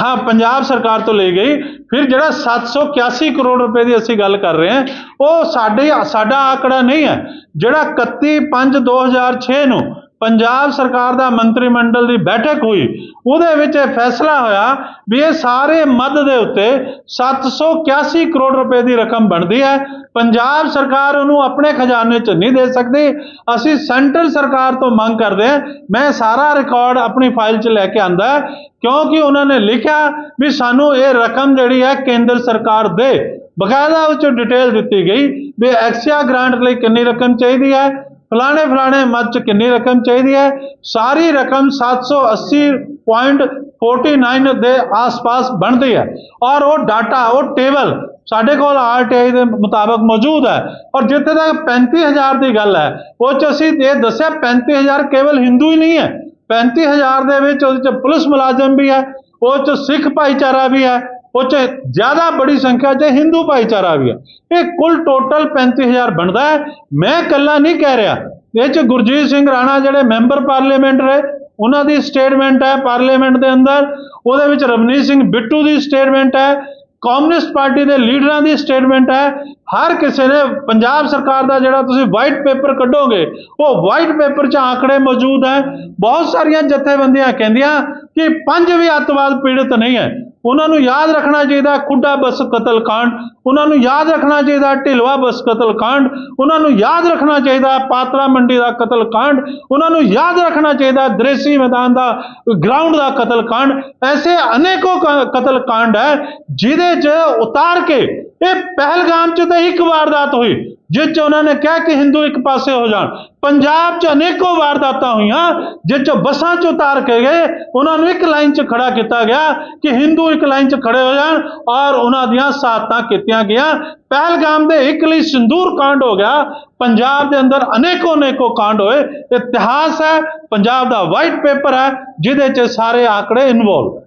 ਹਾਂ, ਪੰਜਾਬ ਸਰਕਾਰ ਤੋਂ ਲਈ ਗਈ। ਫਿਰ ਜਿਹੜਾ 781 ਕਰੋੜ ਰੁਪਏ ਦੀ ਅਸੀਂ ਗੱਲ ਕਰ ਰਹੇ ਹਾਂ, ਉਹ ਸਾਡੇ, ਸਾਡਾ ਆંકੜਾ ਨਹੀਂ ਹੈ। ਜਿਹੜਾ 31 5 2006 ਨੂੰ ਪੰਜਾਬ ਸਰਕਾਰ ਦਾ ਮੰਤਰੀ ਮੰਡਲ ਦੀ ਬੈਠਕ ਹੋਈ। ਉਹਦੇ ਵਿੱਚ ਇਹ ਫੈਸਲਾ ਹੋਇਆ ਵੀ ਇਹ ਸਾਰੇ ਮਦ ਦੇ ਉੱਤੇ 781 ਕਰੋੜ ਰੁਪਏ ਦੀ ਰਕਮ ਬਣਦੀ ਹੈ। ਪੰਜਾਬ ਸਰਕਾਰ ਉਹਨੂੰ ਆਪਣੇ ਖਜ਼ਾਨੇ 'ਚ ਨਹੀਂ ਦੇ ਸਕਦੀ। ਅਸੀਂ ਸੈਂਟਰਲ ਸਰਕਾਰ ਤੋਂ ਮੰਗ ਕਰਦੇ ਹਾਂ, ਮੈਂ ਸਾਰਾ ਰਿਕਾਰਡ ਆਪਣੀ ਫਾਈਲ 'ਚ ਲੈ ਕੇ ਆਂਦਾ ਕਿਉਂਕਿ ਉਹਨਾਂ ਨੇ ਲਿਖਿਆ ਵੀ ਸਾਨੂੰ ਇਹ ਰਕਮ ਜਿਹੜੀ ਹੈ ਕੇਂਦਰ ਸਰਕਾਰ ਦੇ। ਬਕਾਇਦਾ ਵਿੱਚ ਡਿਟੇਲ ਦਿੱਤੀ ਗਈ ਵੀ ਐਕਸਿਆ ਗ੍ਰਾਂਟ ਲਈ ਕਿੰਨੀ ਰਕਮ ਚਾਹੀਦੀ ਹੈ ਫਲਾਣੇ ਫਲਾਣੇ ਮਦ 'ਚ ਕਿੰਨੀ ਰਕਮ ਚਾਹੀਦੀ ਹੈ? ਸਾਰੀ ਰਕਮ 780.49 ਦੇ ਆਸ-ਪਾਸ ਬਣਦੀ ਹੈ। ਔਰ ਉਹ ਡਾਟਾ, ਉਹ ਟੇਬਲ ਸਾਡੇ ਕੋਲ ਆਰਟੀਆਈ ਦੇ ਮੁਤਾਬਕ ਮੌਜੂਦ ਹੈ। ਔਰ ਜਿੱਥੇ ਤੱਕ 35000 ਦੀ ਗੱਲ ਹੈ, ਉਹ 'ਚ ਅਸੀਂ ਇਹ ਦੱਸਿਆ 35000 ਕੇਵਲ ਹਿੰਦੂ ਹੀ ਨਹੀਂ ਹੈ। 35000 ਦੇ ਵਿੱਚ ਉਹਦੇ 'ਚ ਪੁਲਿਸ ਮੁਲਾਜ਼ਮ ਵੀ ਹੈ, ਉਹ 'ਚ ਸਿੱਖ ਭਾਈਚਾਰਾ ਵੀ ਹੈ। ਉਹ 'ਚ ਜ਼ਿਆਦਾ ਬੜੀ ਸੰਖਿਆ 'ਚ ਹਿੰਦੂ ਭਾਈਚਾਰਾ ਵੀ ਹੈ ਇਹ ਕੁੱਲ ਟੋਟਲ 35000 ਬਣਦਾ ਹੈ। ਮੈਂ ਇਕੱਲਾ ਨਹੀਂ ਕਹਿ ਰਿਹਾ। ਇਹ 'ਚ ਗੁਰਜੀਤ ਸਿੰਘ ਰਾਣਾ ਜਿਹੜੇ ਮੈਂਬਰ ਪਾਰਲੀਮੈਂਟ ਰਹੇ, ਉਹਨਾਂ ਦੀ ਸਟੇਟਮੈਂਟ ਹੈ ਪਾਰਲੀਮੈਂਟ ਦੇ ਅੰਦਰ। ਉਹਦੇ ਵਿੱਚ ਰਵਨੀਤ ਸਿੰਘ ਬਿੱਟੂ ਦੀ ਸਟੇਟਮੈਂਟ ਹੈ। ਕਮਿਊਨਿਸਟ ਪਾਰਟੀ ਦੇ ਲੀਡਰਾਂ ਦੀ ਸਟੇਟਮੈਂਟ ਹੈ। ਹਰ ਕਿਸੇ ਨੇ ਪੰਜਾਬ ਸਰਕਾਰ ਦਾ ਜਿਹੜਾ ਤੁਸੀਂ ਵਾਈਟ ਪੇਪਰ ਕੱਢੋਗੇ, ਉਹ ਵਾਈਟ ਪੇਪਰ 'ਚ ਆંકੜੇ ਮੌਜੂਦ ਹੈ। ਬਹੁਤ ਸਾਰੀਆਂ ਜਥੇਬੰਦੀਆਂ ਕਹਿੰਦੀਆਂ ਕਿ ਪੰਜ ਵੀ ਅੱਤਵਾਦ ਪੀੜਤ ਨਹੀਂ ਹੈ। ਉਹਨਾਂ ਨੂੰ ਯਾਦ ਰੱਖਣਾ ਚਾਹੀਦਾ, ਖੁੱਡਾ ਬਸ ਕਾਂਡ। ਉਹਨਾਂ ਨੂੰ ਯਾਦ ਰੱਖਣਾ ਚਾਹੀਦਾ, ਢਿਲਵਾ ਬਸ ਕਾਂਡ। ਉਹਨਾਂ ਨੂੰ ਯਾਦ ਰੱਖਣਾ ਚਾਹੀਦਾ, ਪਾਤਰਾ ਮੰਡੀ ਦਾ ਕਤਲ ਕਾਂਡ। ਉਹਨਾਂ ਨੂੰ ਯਾਦ ਰੱਖਣਾ ਚਾਹੀਦਾ, ਦ੍ਰੇਸੀ ਮੈਦਾਨ ਦਾ ਗਰਾਊਂਡ ਦਾ ਕਤਲ ਕਾਂਡ। ਐਸੇ ਅਨੇਕੋ ਕਤਲ ਕਾਂਡ ਹੈ, ਜਿਹਦੇ 'ਚ ਉਤਾਰ ਕੇ ਇਹ ਪਹਿਲਗਾਮ 'ਚ ਤਾਂ ਇੱਕ ਵਾਰਦਾਤ ਹੋਈ। ਜਿਸ 'ਚ ਉਹਨਾਂ ਨੇ ਕਿਹਾ ਕਿ ਹਿੰਦੂ ਇੱਕ ਪਾਸੇ ਹੋ ਜਾਣ, ਪੰਜਾਬ 'ਚ ਅਨੇਕੋ ਵਾਰਦਾਤਾਂ ਹੋਈਆਂ, ਜਿਸ 'ਚ ਬੱਸਾਂ 'ਚ ਉਤਾਰ ਕੇ ਗਏ, ਉਹਨਾਂ ਨੂੰ ਇੱਕ ਲਾਈਨ 'ਚ ਖੜਾ ਕੀਤਾ ਗਿਆ ਕਿ ਹਿੰਦੂ ਇੱਕ ਲਾਈਨ 'ਚ ਖੜੇ ਹੋ ਜਾਣ ਔਰ ਉਹਨਾਂ ਦੀਆਂ ਸਾਥਾਂ ਕੀਤੀਆਂ ਗਿਆ ਪਹਿਲਗਾਮ ਦੇ ਇੱਕ ਲਈ ਸਿੰਦੂਰ ਕਾਂਡ ਹੋ ਗਿਆ, ਪੰਜਾਬ ਦੇ ਅੰਦਰ ਅਨੇਕੋ ਅਨੇਕੋ ਕਾਂਡ ਹੋਏ, ਇਤਿਹਾਸ ਹੈ, ਪੰਜਾਬ ਦਾ ਵਾਈਟ ਪੇਪਰ ਹੈ, ਜਿਹਦੇ 'ਚ ਸਾਰੇ ਆંકੜੇ ਇਨਵੋਲਵ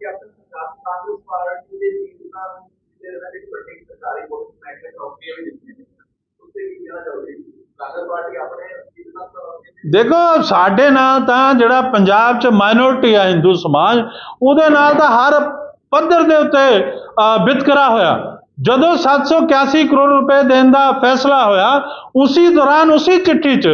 ਕੇਂਦਰ ਦੇਖੋ ਸਾਡੇ ਨਾਲ ਤਾਂ ਜਿਹੜਾ ਪੰਜਾਬ 'ਚ ਮਾਈਨੋਰਟੀ ਆ ਹਿੰਦੂ ਸਮਾਜ ਉਹਦੇ ਨਾਲ ਤਾਂ ਹਰ ਪੱਧਰ ਦੇ ਉੱਤੇ ਅ, ਵਿਤਕਰਾ ਹੋਇਆ। ਜਦੋਂ 781 ਕਰੋੜ ਰੁਪਏ ਦੇਣ ਦਾ ਫੈਸਲਾ ਹੋਇਆ ਉਸੇ ਦੌਰਾਨ ਉਸੇ ਚਿੱਠੀ 'ਚ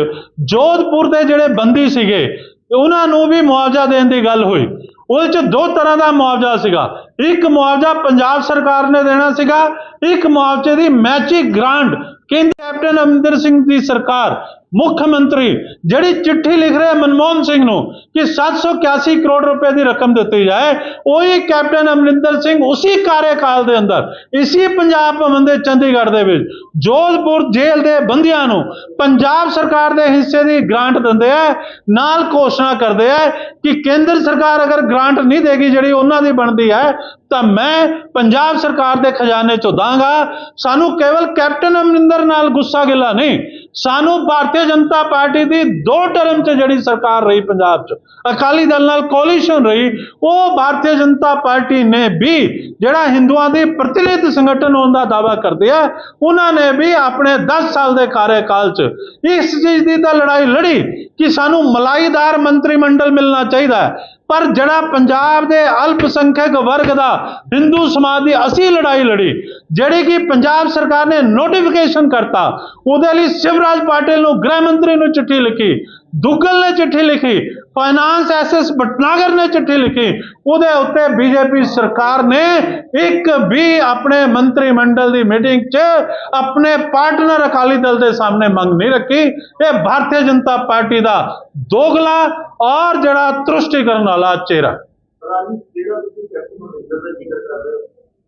ਜੋਧਪੁਰ ਦੇ ਜਿਹੜੇ ਬੰਦੀ ਸੀਗੇ ਉਹਨਾਂ ਨੂੰ ਵੀ ਮੁਆਵਜ਼ਾ ਦੇਣ ਦੀ ਗੱਲ ਹੋਈ। ਉਹਦੇ 'ਚ ਦੋ ਤਰ੍ਹਾਂ ਦਾ ਮੁਆਵਜ਼ਾ ਸੀਗਾ। ਇੱਕ ਮੁਆਵਜ਼ਾ ਪੰਜਾਬ ਸਰਕਾਰ ਨੇ ਦੇਣਾ ਸੀਗਾ, ਇੱਕ ਮੁਆਵਜ਼ੇ ਦੀ ਮੈਚਿੰਗ ਗ੍ਰਾਂਟ। ਕੇਂਦਰ ਕੈਪਟਨ ਅਮਰਿੰਦਰ ਸਿੰਘ ਦੀ ਸਰਕਾਰ ਮੁੱਖ ਮੰਤਰੀ ਜਿਹੜੀ ਚਿੱਠੀ ਲਿਖ ਰਿਹਾ ਮਨਮੋਹਨ ਸਿੰਘ ਨੂੰ ਕਿ 781 ਕਰੋੜ ਰੁਪਏ ਦੀ ਰਕਮ ਦਿੱਤੀ ਜਾਏ, ਉਹੀ ਕੈਪਟਨ ਅਮਰਿੰਦਰ ਸਿੰਘ ਉਸੇ ਕਾਰਜਕਾਲ ਦੇ ਅੰਦਰ, ਇਸੇ ਪੰਜਾਬ ਭਵਨ ਦੇ ਚੰਡੀਗੜ੍ਹ ਦੇ ਵਿੱਚ, ਜੋਧਪੁਰ ਜੇਲ੍ਹ ਦੇ ਬੰਦੀਆਂ ਨੂੰ ਪੰਜਾਬ ਸਰਕਾਰ ਦੇ ਹਿੱਸੇ ਦੀ ਗ੍ਰਾਂਟ ਦਿੰਦੇ ਆ, ਨਾਲ ਘੋਸ਼ਣਾ ਕਰਦੇ ਆ ਕਿ ਕੇਂਦਰ ਸਰਕਾਰ ਅਗਰ ਗ੍ਰਾਂਟ ਨਹੀਂ ਦੇਗੀ ਜਿਹੜੀ ਉਹਨਾਂ ਦੀ ਬਣਦੀ ਹੈ, ਤਾਂ ਮੈਂ ਪੰਜਾਬ ਸਰਕਾਰ ਦੇ ਖਜ਼ਾਨੇ ਚੋਂ ਦਾਂਗਾ। ਸਾਨੂੰ ਕੇਵਲ ਕੈਪਟਨ ਅਮਰਿੰਦਰ ਨਾਲ ਗੁੱਸਾ ਗਿਲਾ ਨਹੀਂ ਸਾਨੂੰ ਭਾਰਤੀ ਜਨਤਾ ਪਾਰਟੀ ਦੀ ਦੋ ਟਰਮ 'ਚ ਜਿਹੜੀ ਸਰਕਾਰ ਰਹੀ ਪੰਜਾਬ 'ਚ, ਅਕਾਲੀ ਦਲ ਨਾਲ ਕੋਲੀਸ਼ਨ ਰਹੀ, ਉਹ ਭਾਰਤੀ ਜਨਤਾ ਪਾਰਟੀ ਨੇ ਵੀ ਜਿਹੜਾ ਹਿੰਦੂਆਂ ਦੀ ਪ੍ਰਤੀਨਿਧ ਸੰਗਠਨ ਹੋਣ ਦਾ ਦਾਅਵਾ ਕਰਦੇ ਆ, ਉਹਨਾਂ ਨੇ ਵੀ ਆਪਣੇ 10 ਸਾਲ ਦੇ ਕਾਰਜਕਾਲ 'ਚ ਇਸ ਚੀਜ਼ ਦੀ ਤਾਂ ਲੜਾਈ ਲੜੀ ਕਿ ਸਾਨੂੰ ਮਲਾਈਦਾਰ ਮੰਤਰੀ ਮੰਡਲ ਮਿਲਣਾ ਚਾਹੀਦਾ ਹੈ। ਪਰ ਜਿਹੜਾ ਪੰਜਾਬ ਦੇ ਅਲਪਸੰਖਿਅਕ ਵਰਗ ਦਾ ਹਿੰਦੂ ਸਮਾਜ ਦੀ ਅਸੀਂ ਲੜਾਈ ਲੜੀ ਜਿਹੜੀ ਕਿ ਪੰਜਾਬ ਸਰਕਾਰ ਨੇ ਨੋਟੀਫਿਕੇਸ਼ਨ ਕਰਤਾ, ਉਹਦੇ ਲਈ ਸ਼ਿਵਰਾਜ ਪਾਟਿਲ ਨੂੰ ਗ੍ਰਹਿ ਮੰਤਰੀ ਨੂੰ ਚਿੱਠੀ ਲਿਖੀ, ਦੁੱਗਲ ਨੇ ਚਿੱਠੀ ਲਿਖੀ ਫਾਈਨਾਂਸ ਐਸਐਸ ਭਟਨਾਗਰ ਨੇ ਚਿੱਠੀ ਲਿਖੀ, ਉਹਦੇ ਉੱਤੇ ਬੀਜੇਪੀ ਸਰਕਾਰ ਨੇ ਇੱਕ ਵੀ ਆਪਣੇ ਮੰਤਰੀ ਮੰਡਲ ਦੀ ਮੀਟਿੰਗ 'ਚ ਆਪਣੇ ਪਾਰਟਨਰ ਅਕਾਲੀ ਦਲ ਦੇ ਸਾਹਮਣੇ ਮੰਗ ਨਹੀਂ ਰੱਖੀ। ਇਹ ਭਾਰਤੀ ਜਨਤਾ ਪਾਰਟੀ ਦਾ ਦੋਗਲਾ ਔਰ ਜਿਹੜਾ ਤ੍ਰਿਸ਼ਟੀਕਰਨ ਵਾਲਾ ਚਿਹਰਾ। ਜਿਹੜਾ ਤੁਸੀਂ ਕੈਪਟਨ ਮਨਿੰਦਰ ਦਾ ਜ਼ਿਕਰ ਕਰ ਰਹੇ ਹੋ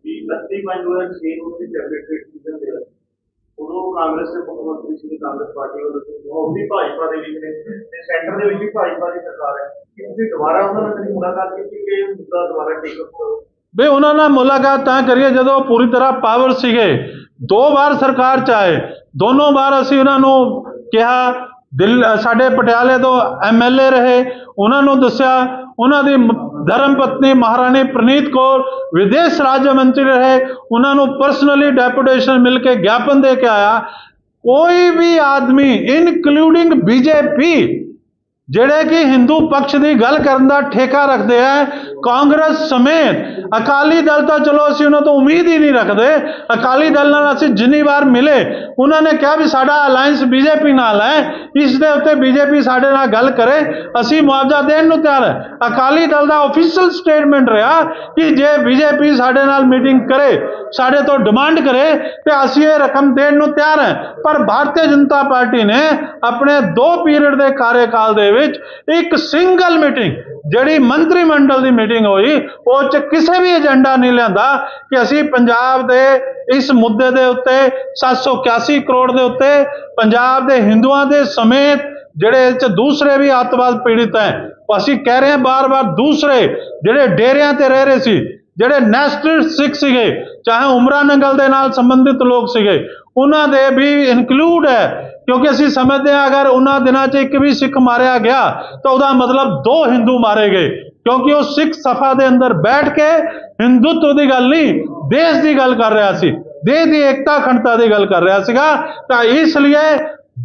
ਵੀ 31 ਮਈ 2006 ਨੂੰ ਉਹਦੀ ਟੈਬਲੇਟ ਸੀਜ਼ਨ ਦੇ ਉਦੋਂ ਕਾਂਗਰਸ ਦੇ ਮੁੱਖ ਮੰਤਰੀ ਸੀ, ਕਾਂਗਰਸ ਪਾਰਟੀ ਵੱਲੋਂ ਉਹ ਵੀ ਭਾਜਪਾ ਦੇ ਵਿੱਚ ਨੇ ਤੇ ਸੈਂਟਰ ਦੇ ਵਿੱਚ ਵੀ ਭਾਜਪਾ ਦੀ ਸਰਕਾਰ ਹੈ। ਕਿ ਤੁਸੀਂ ਦੁਬਾਰਾ ਉਹਨਾਂ ਨਾਲ ਕਦੀ ਮੁਲਾਕਾਤ ਕੀਤੀ ਕਿ ਮੁੱਦਾ ਦੁਬਾਰਾ ਟੇਕ ਅਪ ਕਰੋ? ਵੀ ਉਹਨਾਂ ਨਾਲ ਮੁਲਾਕਾਤ ਤਾਂ ਕਰੀਏ, ਜਦੋਂ ਪੂਰੀ ਤਰ੍ਹਾਂ ਪਾਵਰ ਸੀਗੇ। ਦੋ ਵਾਰ ਸਰਕਾਰ ਚ ਆਏ। ਦੋਨੋਂ ਵਾਰ ਅਸੀਂ ਉਹਨਾਂ ਨੂੰ ਕਿਹਾ ਦਿਲ, ਸਾਡੇ ਪਟਿਆਲੇ ਤੋਂ ਐਮਐਲਏ ਰਹੇ, ਉਹਨਾਂ ਨੂੰ ਦੱਸਿਆ, ਉਹਨਾਂ ਦੀ ਮ- ਧਰਮ ਪਤਨੀ ਮਹਾਰਾਣੀ ਪ੍ਰਨੀਤ ਕੌਰ ਵਿਦੇਸ਼ ਰਾਜ ਮੰਤਰੀ ਰਹੇ, ਉਹਨਾਂ ਨੂੰ ਪਰਸਨਲੀ ਡੈਪੂਟੇਸ਼ਨ ਮਿਲ ਕੇ ਗਿਆਪਨ ਦੇ ਕੇ ਆਇਆ। ਕੋਈ ਵੀ ਆਦਮੀ ਇਨਕਲੂਡਿੰਗ ਬੀਜੇਪੀ ਜਿਹੜੇ ਕਿ ਹਿੰਦੂ ਪਕਸ਼ ਦੀ ਗੱਲ ਕਰਨ ਦਾ ਠੇਕਾ ਰੱਖਦੇ ਆ, ਕਾਂਗਰਸ ਸਮੇਤ ਅਕਾਲੀ ਦਲ ਤਾਂ ਚਲੋ ਅਸੀਂ ਉਹਨਾਂ ਤੋਂ ਉਮੀਦ ਹੀ ਨਹੀਂ ਰੱਖਦੇ, ਅਕਾਲੀ ਦਲ ਨਾਲ ਅਸੀਂ ਜਿੰਨੀ ਵਾਰ ਮਿਲੇ, ਉਹਨਾਂ ਨੇ ਕਿਹਾ ਵੀ ਸਾਡਾ ਅਲਾਈਅੰਸ ਬੀਜੇਪੀ ਨਾਲ ਹੈ, ਇਸ ਦੇ ਉੱਤੇ ਬੀਜੇਪੀ ਸਾਡੇ ਨਾਲ ਗੱਲ ਕਰੇ, ਅਸੀਂ ਮੁਆਵਜ਼ਾ ਦੇਣ ਨੂੰ ਤਿਆਰ ਹੈ। ਅਕਾਲੀ ਦਲ ਦਾ ਆਫੀਸ਼ੀਅਲ ਸਟੇਟਮੈਂਟ ਰਿਹਾ ਕਿ ਜੇ ਬੀਜੇਪੀ ਸਾਡੇ ਨਾਲ ਮੀਟਿੰਗ ਕਰੇ, ਸਾਡੇ ਤੋਂ ਡਿਮਾਂਡ ਕਰੇ, ਤੇ ਅਸੀਂ ਇਹ ਰਕਮ ਦੇਣ ਨੂੰ ਤਿਆਰ ਹੈ। ਪਰ ਭਾਰਤੀ ਜਨਤਾ ਪਾਰਟੀ ਨੇ ਆਪਣੇ ਦੋ ਪੀਰੀਅਡ ਦੇ ਕਾਰਜਕਾਲ ਦੇ ਵਿੱਚ ਇੱਕ ਸਿੰਗਲ ਮੀਟਿੰਗ, ਜਿਹੜੀ ਮੰਤਰੀ ਮੰਡਲ ਦੀ ਮੀਟਿੰਗ ਹੋਈ, ਉਹ ਚ ਕਿਸੇ ਵੀ ਏਜੰਡਾ ਨਹੀਂ ਲਿਆਂਦਾ ਕਿ ਅਸੀਂ ਪੰਜਾਬ ਦੇ ਇਸ ਮੁੱਦੇ ਦੇ ਉੱਤੇ 781 ਕਰੋੜ ਦੇ ਉੱਤੇ ਪੰਜਾਬ ਦੇ ਹਿੰਦੂਆਂ ਦੇ ਸਮੇਤ ਜਿਹੜੇ ਚ ਦੂਸਰੇ ਵੀ ਅੱਤਵਾਦ ਪੀੜਿਤ ਹੈ ਅਸੀਂ ਕਹਿ ਰਹੇ ਹਾਂ ਬਾਰ-ਬਾਰ ਦੂਸਰੇ ਜਿਹੜੇ ਡੇਰਿਆਂ ਤੇ ਰਹਿ ਰਹੇ ਸੀ ਜਿਹੜੇ ਨੈਸ਼ਨਲ ਸਿੱਖ ਸੀਗੇ, ਚਾਹੇ ਉਮਰਾ ਨੰਗਲ ਦੇ ਨਾਲ ਸੰਬੰਧਿਤ ਲੋਕ ਸੀਗੇ, ਉਹਨਾਂ ਦੇ ਵੀ ਇਨਕਲੂਡ ਹੈ, ਕਿਉਂਕਿ ਅਸੀਂ ਸਮਝਦੇ ਹਾਂ ਅਗਰ ਉਹਨਾਂ ਦਿਨਾਂ 'ਚ ਇੱਕ ਵੀ ਸਿੱਖ ਮਾਰਿਆ ਗਿਆ, ਤਾਂ ਉਹਦਾ ਮਤਲਬ ਦੋ ਹਿੰਦੂ ਮਾਰੇ ਗਏ, ਕਿਉਂਕਿ ਉਹ ਸਿੱਖ ਸਫਾ ਦੇ ਅੰਦਰ ਬੈਠ ਕੇ ਹਿੰਦੂਤਵ ਦੀ ਗੱਲ ਨਹੀਂ, ਦੇਸ਼ ਦੀ ਗੱਲ ਕਰ ਰਿਹਾ ਸੀ, ਦੇਸ਼ ਦੀ ਏਕਤਾ ਅਖੰਡਤਾ ਦੀ ਗੱਲ ਕਰ ਰਿਹਾ ਸੀਗਾ, ਤਾਂ ਇਸ ਲਈ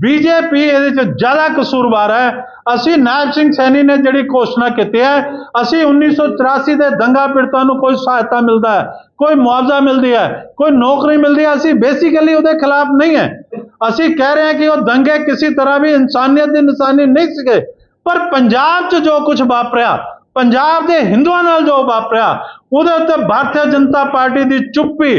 ਬੀਜੇਪੀ ਇਹਦੇ 'ਚ ਜ਼ਿਆਦਾ ਕਸੂਰਵਾਰ ਹੈ। ਅਸੀਂ ਨਾਇਬ ਸਿੰਘ ਸੈਣੀ ਨੇ ਜਿਹੜੀ ਘੋਸ਼ਣਾ ਕੀਤੀ ਹੈ, ਅਸੀਂ 1984 ਦੇ ਦੰਗਾ ਪੀੜਤਾਂ ਨੂੰ ਕੋਈ ਸਹਾਇਤਾ ਮਿਲਦਾ ਹੈ, ਕੋਈ ਮੁਆਵਜ਼ਾ ਮਿਲਦੀ ਹੈ, ਕੋਈ ਨੌਕਰੀ ਮਿਲਦੀ ਹੈ, ਅਸੀਂ ਬੇਸਿਕਲੀ ਉਹਦੇ ਖਿਲਾਫ ਨਹੀਂ ਹੈ। ਅਸੀਂ ਕਹਿ ਰਹੇ ਹਾਂ ਕਿ ਉਹ ਦੰਗੇ ਕਿਸੇ ਤਰ੍ਹਾਂ ਵੀ ਇਨਸਾਨੀਅਤ ਦੀ ਨਿਸ਼ਾਨੀ ਨਹੀਂ ਸੀਗੇ, ਪਰ ਪੰਜਾਬ 'ਚ ਜੋ ਕੁਝ ਵਾਪਰਿਆ, ਪੰਜਾਬ ਦੇ ਹਿੰਦੂਆਂ ਨਾਲ ਜੋ ਵਾਪਰਿਆ, ਉਹਦੇ ਉੱਤੇ ਭਾਰਤੀ ਜਨਤਾ ਪਾਰਟੀ ਦੀ ਚੁੱਪੀ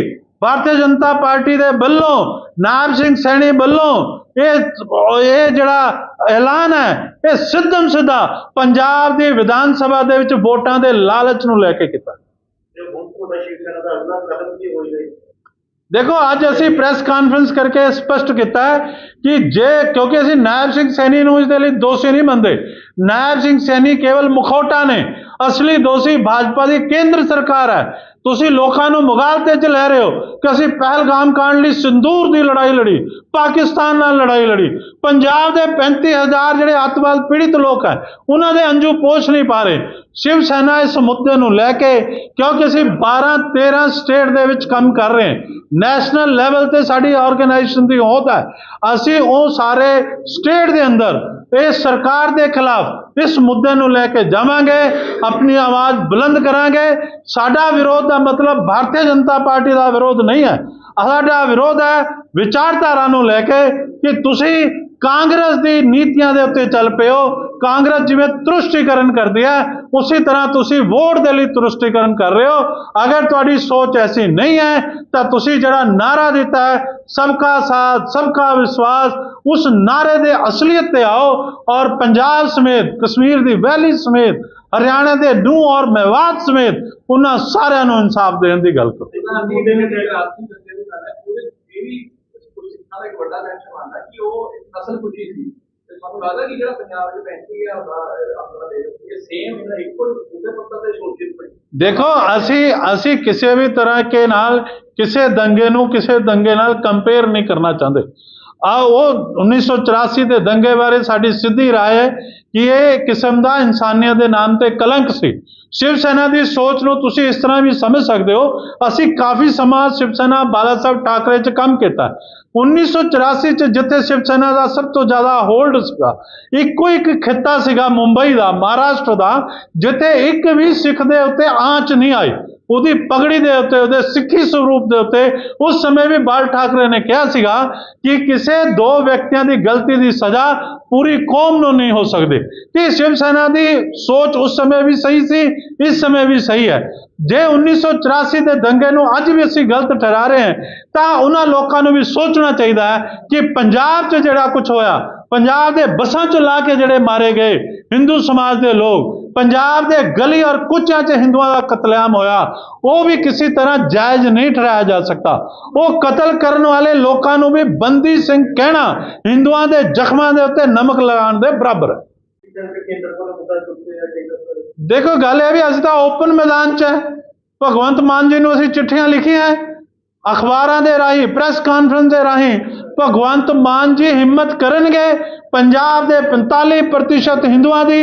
ਭਾਰਤੀ ਜਨਤਾ ਪਾਰਟੀ ਦੇ ਵੱਲੋਂ ਨਾਇਬ ਸਿੰਘ ਸੈਣੀ ਵੱਲੋਂ ਇਹ ਇਹ ਜਿਹੜਾ ਐਲਾਨ ਹੈ ਇਹ ਸਿੱਧਮ ਸਿੱਧਾ ਪੰਜਾਬ ਦੀ ਵਿਧਾਨ ਸਭਾ ਦੇ ਵਿੱਚ ਵੋਟਾਂ ਦੇ ਲਾਲਚ ਨੂੰ ਲੈ ਕੇ ਕੀਤਾ। ਦੇਖੋ ਅੱਜ ਅਸੀਂ ਪ੍ਰੈਸ ਕਾਨਫਰੰਸ ਕਰਕੇ ਸਪਸ਼ਟ ਕੀਤਾ ਹੈ ਕਿ ਜੇ ਕਿਉਂਕਿ ਅਸੀਂ ਨਾਇਬ ਸਿੰਘ ਸੈਣੀ ਨੂੰ ਇਸ ਦੇ ਲਈ ਦੋਸ਼ੀ ਨਹੀਂ ਮੰਨਦੇ। ਨਾਇਬ ਸਿੰਘ ਸੈਣੀ ਕੇਵਲ ਮੁਖੌਟਾ ਨੇ। ਅਸਲੀ ਦੋਸ਼ੀ ਭਾਜਪਾ ਦੀ ਕੇਂਦਰ ਸਰਕਾਰ ਹੈ। ਤੁਸੀਂ ਲੋਕਾਂ ਨੂੰ ਮੁਗਾਲ ਤੇ 'ਚ ਲੈ ਰਹੇ ਹੋ ਕਿ ਅਸੀਂ ਪਹਿਲਗਾਮ ਕਾਂਡ ਲਈ ਸਿੰਦੂਰ ਦੀ ਲੜਾਈ ਲੜੀ, ਪਾਕਿਸਤਾਨ ਨਾਲ ਲੜਾਈ ਲੜੀ। ਪੰਜਾਬ ਦੇ 35000 ਜਿਹੜੇ ਅੱਤਵਾਦ ਪੀੜਿਤ ਲੋਕ ਹੈ, ਉਹਨਾਂ ਦੇ ਅੰਜੂ ਪੋਛ ਨਹੀਂ ਪਾ ਰਹੇ। ਸ਼ਿਵ ਸੈਨਾ ਇਸ ਮੁੱਦੇ ਨੂੰ ਲੈ ਕੇ, ਕਿਉਂਕਿ ਅਸੀਂ 12 13 ਸਟੇਟ ਦੇ ਵਿੱਚ ਕੰਮ ਕਰ ਰਹੇ ਹਾਂ। ਨੈਸ਼ਨਲ ਲੈਵਲ ਤੇ ਸਾਡੀ ਆਰਗੇਨਾਈਜੇਸ਼ਨ ਦੀ ਹੋਂਦ ਹੈ। ਅਸੀਂ ਉਹ ਸਾਰੇ ਸਟੇਟ ਦੇ ਅੰਦਰ, ਇਸ ਸਰਕਾਰ ਦੇ ਖਿਲਾਫ ਇਸ ਮੁੱਦੇ ਨੂੰ ਲੈ ਕੇ ਜਾਵਾਂਗੇ, ਆਪਣੀ ਆਵਾਜ਼ ਬੁਲੰਦ ਕਰਾਂਗੇ। ਸਾਡਾ ਵਿਰੋਧ ਦਾ ਮਤਲਬ ਭਾਰਤੀ ਜਨਤਾ ਪਾਰਟੀ ਦਾ ਵਿਰੋਧ ਨਹੀਂ ਹੈ। ਸਾਡਾ ਵਿਰੋਧ ਹੈ ਵਿਚਾਰਧਾਰਾ ਨੂੰ ਲੈ ਕੇ ਕਿ ਤੁਸੀਂ ਕਾਂਗਰਸ ਦੀ ਨੀਤੀਆਂ ਦੇ ਉੱਤੇ ਚੱਲ ਪਏ ਹੋ ਕਾਂਗਰਸ ਜਿਵੇਂ ਤੁਰਸ਼ਟੀਕਰਨ ਕਰਦੀ ਹੈ, ਉਸੇ ਤਰ੍ਹਾਂ ਤੁਸੀਂ ਵੋਟ ਦੇ ਲਈ ਤੁਰਸ਼ਟੀਕਰਨ ਕਰ ਰਹੇ ਹੋ। ਅਗਰ ਤੁਹਾਡੀ ਸੋਚ ਐਸੀ ਨਹੀਂ ਹੈ, ਤਾਂ ਤੁਸੀਂ ਜਿਹੜਾ ਨਾਰਾ ਦਿੱਤਾ ਹੈ, ਸਬਕਾ ਸਾਥ, ਸਬਕਾ ਵਿਸ਼ਵਾਸ, ਉਸ ਨਾਰੇ ਦੇ ਅਸਲੀਅਤ ਤੇ ਆਓ ਔਰ ਪੰਜਾਬ ਸਮੇਤ, ਕਸ਼ਮੀਰ ਦੀ ਵੈਲੀ ਸਮੇਤ, ਹਰਿਆਣਾ ਦੇ ਨੂੰ ਔਰ ਮੇਵਾਤ ਸਮੇਤ, ਉਹਨਾਂ ਸਾਰਿਆਂ ਨੂੰ ਇਨਸਾਫ ਦੇਣ ਦੀ ਗੱਲ ਕਰੋ ਜਿਹੜਾ ਮੁੰਡੇ ਨੇ ਜਿਹੜਾ ਆਰਥਿਕ ਦੱਸੇ ਦੀ ਗੱਲ ਹੈ ਉਹਦੇ 'ਚ ਇਹ ਵੀ ਕੁਝ ਸਿੱਖਾਂ ਦਾ ਇੱਕ ਵੱਡਾ ਮੈਂਸ਼ਨ ਆਉਂਦਾ ਕਿ ਉਹ ਇੱਕ ਨਸਲ ਸੀ। ਤੇ ਤੁਹਾਨੂੰ ਲੱਗਦਾ ਕਿ ਜਿਹੜਾ ਪੰਜਾਬ 'ਚ 35000 ਦਾ ਆਪਣਾ ਦੇ ਇਹ ਸੇਮ ਇਹਦਾ ਇੱਕੋ ਉਹਦੇ ਪੱਤਰ ਤੇ ਸ਼ੋਸ਼ਿਤ ਪਈ ਦੇਖੋ, ਅਸੀਂ ਅਸੀਂ ਕਿਸੇ ਵੀ ਤਰ੍ਹਾਂ ਕੇ ਨਾਲ, ਕਿਸੇ ਦੰਗੇ ਨੂੰ ਕਿਸੇ ਦੰਗੇ ਨਾਲ ਕੰਪੇਅਰ ਨਹੀਂ ਕਰਨਾ ਚਾਹੁੰਦੇ। ਆ ਉਹ 1984 ਦੇ ਦੰਗੇ ਬਾਰੇ ਸਾਡੀ ਸਿੱਧੀ ਰਾਏ ਹੈ ਕਿ ਇਹ ਕਿਸਮ ਦਾ ਇਨਸਾਨੀਅਤ ਦੇ ਨਾਮ ਤੇ ਕਲੰਕ ਸੀ। ਸ਼ਿਵ ਸੈਨਾ ਦੀ ਸੋਚ ਨੂੰ ਤੁਸੀਂ ਇਸ ਤਰ੍ਹਾਂ ਵੀ ਸਮਝ ਸਕਦੇ ਹੋ, ਅਸੀਂ ਕਾਫੀ ਸਮਾਂ ਸ਼ਿਵ ਸੈਨਾ, ਬਾਲਾ ਸਾਹਿਬ ਠਾਕਰੇ 'ਚ ਕੰਮ ਕੀਤਾ। 1984 'ਚ ਜਿੱਥੇ ਸ਼ਿਵ ਸੈਨਾ ਦਾ ਸਭ ਤੋਂ ਜ਼ਿਆਦਾ ਹੋਲਡ ਸੀਗਾ, ਇੱਕੋ ਇੱਕ ਖਿੱਤਾ ਸੀਗਾ ਮੁੰਬਈ ਦਾ, ਮਹਾਰਾਸ਼ਟਰ ਦਾ, ਜਿੱਥੇ ਇੱਕ ਵੀ ਸਿੱਖ ਦੇ ਉੱਤੇ ਆਂਚ ਨਹੀਂ ਆਈ। ਉਹਦੀ ਪਗੜੀ ਦੇ ਉੱਤੇ, ਉਹਦੇ ਸਿੱਖੀ ਸਰੂਪ ਦੇ ਉੱਤੇ, ਉਸ ਸਮੇਂ ਵੀ ਬਾਲ ਠਾਕਰੇ ਨੇ ਕਿਹਾ ਸੀਗਾ ਕਿ ਕਿਸੇ ਦੋ ਵਿਅਕਤੀਆਂ ਦੀ ਗਲਤੀ ਦੀ ਸਜ਼ਾ ਪੂਰੀ ਕੌਮ ਨੂੰ ਨਹੀਂ ਹੋ ਸਕਦੀ। ਤੇ ਸ਼ਿਵ ਸੈਨਾ ਦੀ ਸੋਚ ਉਸ ਸਮੇਂ ਵੀ ਸਹੀ ਸੀ, ਇਸ ਸਮੇਂ ਵੀ ਸਹੀ ਹੈ। ਜੇ 1984 ਦੇ ਦੰਗੇ ਨੂੰ ਅੱਜ ਵੀ ਅਸੀਂ ਗਲਤ ਠਹਿਰਾ ਰਹੇ ਹਾਂ, ਤਾਂ ਉਹਨਾਂ ਲੋਕਾਂ ਨੂੰ ਵੀ ਸੋਚਣਾ ਚਾਹੀਦਾ ਹੈ ਕਿ ਪੰਜਾਬ 'ਚ ਜਿਹੜਾ ਕੁਝ ਹੋਇਆ ਪੰਜਾਬ ਦੇ ਬੱਸਾਂ 'ਚ ਲਾ ਕੇ ਜਿਹੜੇ ਮਾਰੇ ਗਏ, ਹਿੰਦੂ ਸਮਾਜ ਦੇ ਲੋਕ, ਪੰਜਾਬ ਦੇ ਗਲੀ ਔਰ ਕੁਚਾਂ 'ਚ ਹਿੰਦੂਆਂ ਦਾ ਕਤਲੇਆਮ ਹੋਇਆ, ਉਹ ਵੀ ਕਿਸੇ ਤਰ੍ਹਾਂ ਜਾਇਜ਼ ਨਹੀਂ ਠਹਿਰਾਇਆ ਜਾ ਸਕਦਾ। ਉਹ ਕਤਲ ਕਰਨ ਵਾਲੇ ਲੋਕਾਂ ਨੂੰ ਵੀ ਬੰਦੀ ਸਿੰਘ ਕਹਿਣਾ, ਹਿੰਦੂਆਂ ਦੇ ਜ਼ਖਮਾਂ ਦੇ ਉੱਤੇ ਨਮਕ ਲਗਾਉਣ ਦੇ ਬਰਾਬਰ ਹੈ। ਦੇਖੋ, ਗੱਲ ਇਹ ਵੀ ਅਸੀਂ ਤਾਂ ਓਪਨ ਮੈਦਾਨ 'ਚ ਹੈ। ਭਗਵੰਤ ਮਾਨ ਜੀ ਨੂੰ ਅਸੀਂ ਚਿੱਠੀਆਂ ਲਿਖੀਆਂ ਹੈ। ਅਖਬਾਰਾਂ ਦੇ ਰਾਹੀਂ ਪ੍ਰੈਸ ਕਾਨਫਰੰਸ ਦੇ ਰਾਹੀਂ ਭਗਵੰਤ ਮਾਨ ਜੀ ਹਿੰਮਤ ਕਰਨਗੇ ਪੰਜਾਬ ਦੇ 45% ਹਿੰਦੂਆਂ ਦੀ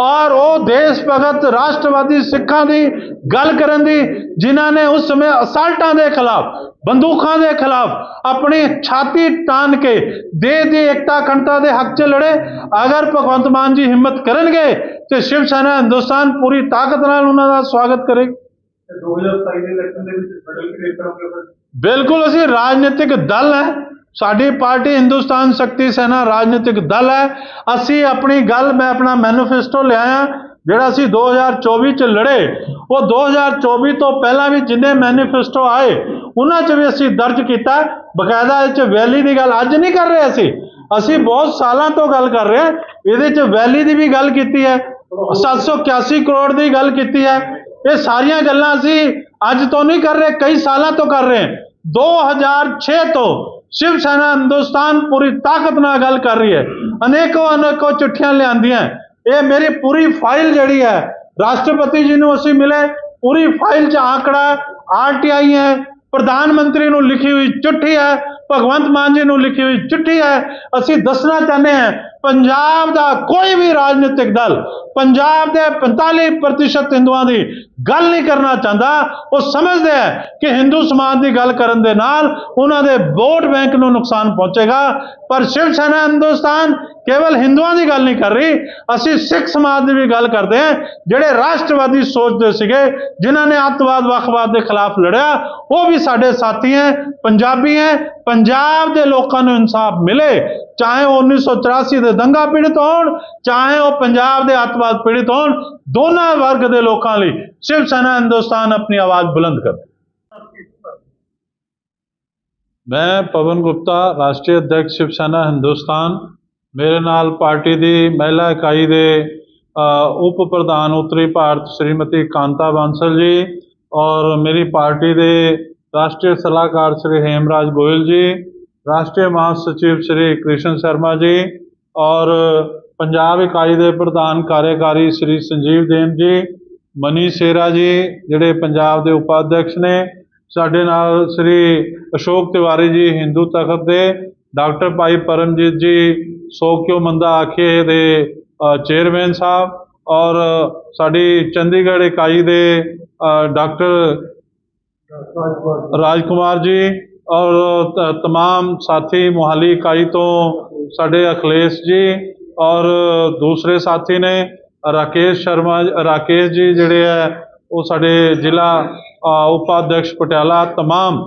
ਔਰ ਉਹ ਦੇਸ਼ ਭਗਤ ਰਾਸ਼ਟਰਵਾਦੀ ਸਿੱਖਾਂ ਦੀ ਗੱਲ ਕਰਨ ਦੀ ਜਿਨ੍ਹਾਂ ਨੇ ਉਸ ਸਮੇਂ ਅਸਾਲਟਾਂ ਦੇ ਖਿਲਾਫ ਬੰਦੂਕਾਂ ਦੇ ਖਿਲਾਫ ਆਪਣੀ ਛਾਤੀ ਤਾਨ ਕੇ ਦੇਸ਼ ਦੀ ਏਕਤਾ ਅਖੰਡਤਾ ਦੇ ਹੱਕ 'ਚ ਲੜੇ ਅਗਰ ਭਗਵੰਤ ਮਾਨ ਜੀ ਹਿੰਮਤ ਕਰਨਗੇ ਤੇ ਸ਼ਿਵ ਸੈਨਾ ਹਿੰਦੁਸਤਾਨ ਪੂਰੀ ਤਾਕਤ ਨਾਲ ਉਹਨਾਂ ਦਾ ਸਵਾਗਤ ਕਰੇਗੀ 2027 ਦੇ ਇਲੈਕਸ਼ਨ ਦੇ ਵਿੱਚ ਬਦਲ ਕੇ ਕਰੋਗੇ ਫਿਰ। ਬਿਲਕੁਲ, ਅਸੀਂ ਰਾਜਨੀਤਿਕ ਦਲ ਹੈ। ਸਾਡੀ ਪਾਰਟੀ ਹਿੰਦੁਸਤਾਨ ਸ਼ਕਤੀ ਸੈਨਾ ਰਾਜਨੀਤਿਕ ਦਲ ਹੈ। ਅਸੀਂ ਆਪਣੀ ਗੱਲ, ਮੈਂ ਆਪਣਾ ਮੈਨੀਫੈਸਟੋ ਲਿਆਇਆ ਜਿਹੜਾ ਅਸੀਂ 2024 ਚ ਲੜੇ। ਉਹ 2024 ਤੋਂ ਪਹਿਲਾਂ ਵੀ ਜਿੰਨੇ ਮੈਨੀਫੈਸਟੋ ਆਏ, ਉਹਨਾਂ 'ਚ ਵੀ ਅਸੀਂ ਦਰਜ ਕੀਤਾ। ਬਕਾਇਦਾ ਇਹ 'ਚ ਵੈਲੀ ਦੀ ਗੱਲ ਅੱਜ ਨਹੀਂ ਕਰ ਰਹੇ ਅਸੀਂ। ਅਸੀਂ ਬਹੁਤ ਸਾਲਾਂ ਤੋਂ ਗੱਲ ਕਰ ਰਹੇ ਹਾਂ। ਇਹਦੇ 'ਚ ਵੈਲੀ ਦੀ ਵੀ ਗੱਲ ਕੀਤੀ ਹੈ। 781 ਕਰੋੜ ਦੀ ਗੱਲ ਕੀਤੀ ਹੈ। ਇਹ ਸਾਰੀਆਂ ਗੱਲਾਂ ਅਸੀਂ ਅੱਜ ਤੋਂ ਨਹੀਂ ਕਰ ਰਹੇ, ਕਈ ਸਾਲਾਂ ਤੋਂ ਕਰ ਰਹੇ ਹਾਂ। 2006 ਤੋਂ ਸ਼ਿਵ ਸੈਨਾ ਹਿੰਦੁਸਤਾਨ ਪੂਰੀ ਤਾਕਤ ਨਾਲ ਗੱਲ ਕਰ ਰਹੀ ਹੈ। ਅਨੇਕੋ ਅਨੇਕੋ ਚਿੱਠੀਆਂ ਲਿਆਂਦੀਆਂ ਇਹ ਮੇਰੀ ਪੂਰੀ ਫਾਈਲ ਜਿਹੜੀ ਹੈ, ਰਾਸ਼ਟਰਪਤੀ ਜੀ ਨੂੰ ਅਸੀਂ ਮਿਲੇ, ਪੂਰੀ ਫਾਈਲ 'ਚ ਆંકੜਾ ਆਰਟੀਆਈ ਹੈ, ਪ੍ਰਧਾਨ ਮੰਤਰੀ ਨੂੰ ਲਿਖੀ ਹੋਈ ਚਿੱਠੀ ਹੈ ਭਗਵੰਤ ਮਾਨ ਜੀ ਨੂੰ ਲਿਖੀ ਹੋਈ ਚਿੱਠੀ ਹੈ। ਅਸੀਂ ਦੱਸਣਾ ਚਾਹੁੰਦੇ ਹਾਂ, ਪੰਜਾਬ ਦਾ ਕੋਈ ਵੀ ਰਾਜਨੀਤਿਕ ਦਲ ਪੰਜਾਬ ਦੇ 45% ਹਿੰਦੂਆਂ ਦੀ ਗੱਲ ਨਹੀਂ ਕਰਨਾ ਚਾਹੁੰਦਾ। ਉਹ ਸਮਝਦੇ ਹੈ ਕਿ ਹਿੰਦੂ ਸਮਾਜ ਦੀ ਗੱਲ ਕਰਨ ਦੇ ਨਾਲ ਉਹਨਾਂ ਦੇ ਵੋਟ ਬੈਂਕ ਨੂੰ ਨੁਕਸਾਨ ਪਹੁੰਚੇਗਾ। ਪਰ ਸ਼ਿਵ ਸੈਨਾ ਹਿੰਦੁਸਤਾਨ ਕੇਵਲ ਹਿੰਦੂਆਂ ਦੀ ਗੱਲ ਨਹੀਂ ਕਰ ਰਹੀ। ਅਸੀਂ ਸਿੱਖ ਸਮਾਜ ਦੀ ਵੀ ਗੱਲ ਕਰਦੇ ਹਾਂ। ਜਿਹੜੇ ਰਾਸ਼ਟਰਵਾਦੀ ਸੋਚਦੇ ਸੀਗੇ, ਜਿਨ੍ਹਾਂ ਨੇ ਅੱਤਵਾਦ, ਵੱਖਵਾਦ ਦੇ ਖਿਲਾਫ ਲੜਿਆ, ਉਹ ਵੀ ਸਾਡੇ ਸਾਥੀ ਹੈ, ਪੰਜਾਬੀ ਹੈ ਪੰਜਾਬ ਦੇ ਲੋਕਾਂ ਨੂੰ ਇਨਸਾਫ ਮਿਲੇ ਚਾਹੇ ਉਹ 1984 ਦੇ ਦੰਗਾ ਪੀੜਤ ਹੋਣ ਚਾਹੇ ਉਹ ਪੰਜਾਬ ਦੇ ਅੱਤਵਾਦ ਪੀੜਤ ਹੋਣ ਦੋਨਾਂ ਵਰਗ ਦੇ ਲੋਕਾਂ ਲਈ ਸ਼ਿਵ ਸੈਨਾ ਹਿੰਦੁਸਤਾਨ ਆਪਣੀ ਆਵਾਜ਼ ਬੁਲੰਦ ਕਰ ਮੈਂ ਪਵਨ ਗੁਪਤਾ ਰਾਸ਼ਟਰੀ ਅਧਿਕਸ਼ ਸ਼ਿਵ ਸੈਨਾ ਹਿੰਦੁਸਤਾਨ ਮੇਰੇ ਨਾਲ ਪਾਰਟੀ ਦੀ ਮਹਿਲਾ ਇਕਾਈ ਦੇ ਅ, ਉਪ ਪ੍ਰਧਾਨ ਉੱਤਰੀ ਭਾਰਤ ਸ਼੍ਰੀਮਤੀ ਕਾਂਤਾ ਬਾਂਸਲ ਜੀ ਔਰ ਮੇਰੀ ਪਾਰਟੀ ਦੇ ਰਾਸ਼ਟਰੀ ਸਲਾਹਕਾਰ ਸ਼੍ਰੀ ਹੇਮਰਾਜ ਗੋਇਲ ਜੀ, ਰਾਸ਼ਟਰੀ ਮਹਾਸਚਿਵ ਸ਼੍ਰੀ ਕ੍ਰਿਸ਼ਨ ਸ਼ਰਮਾ ਜੀ ਔਰ ਪੰਜਾਬ ਇਕਾਈ ਦੇ ਪ੍ਰਧਾਨ ਕਾਰਜਕਾਰੀ ਸ਼੍ਰੀ ਸੰਜੀਵ ਜੈਨ ਜੀ, ਮਨੀ ਸ਼ੇਰਾ ਜੀ, ਜਿਹੜੇ ਪੰਜਾਬ ਦੇ ਉਪਾਧਿਅਕਸ਼ ਨੇ, ਸਾਡੇ ਨਾਲ ਸ਼੍ਰੀ ਅਸ਼ੋਕ ਤਿਵਾਰੀ ਜੀ, ਹਿੰਦੂ ਤਖਤ ਦੇ ਡਾਕਟਰ ਭਾਈ ਪਰਮਜੀਤ ਜੀ ਸੋ ਕਿਉ ਮੰਦਾ ਆਖੇ ਦੇ ਚੇਅਰਮੈਨ ਸਾਹਿਬ ਔਰ ਸਾਡੀ ਚੰਡੀਗੜ੍ਹ ਇਕਾਈ ਦੇ ਡਾਕਟਰ ਰਾਜਕੁਮਾਰ ਜੀ ਔਰ ਤ- तमाम ਸਾਥੀ ਮੋਹਾਲੀ ਇਕਾਈ ਤੋਂ ਸਾਡੇ ਅਖਿਲੇਸ਼ ਜੀ ਔਰ ਦੂਸਰੇ ਸਾਥੀ ਨੇ ਰਾਕੇਸ਼ ਸ਼ਰਮਾ ਰਾਕੇਸ਼ ਜੀ ਜਿਹੜੇ ਹੈ ਉਹ ਸਾਡੇ ਜ਼ਿਲ੍ਹਾ ਅ, ਉਪਾਧਿਅਕਸ਼ ਪਟਿਆਲਾ ਤਮਾਮ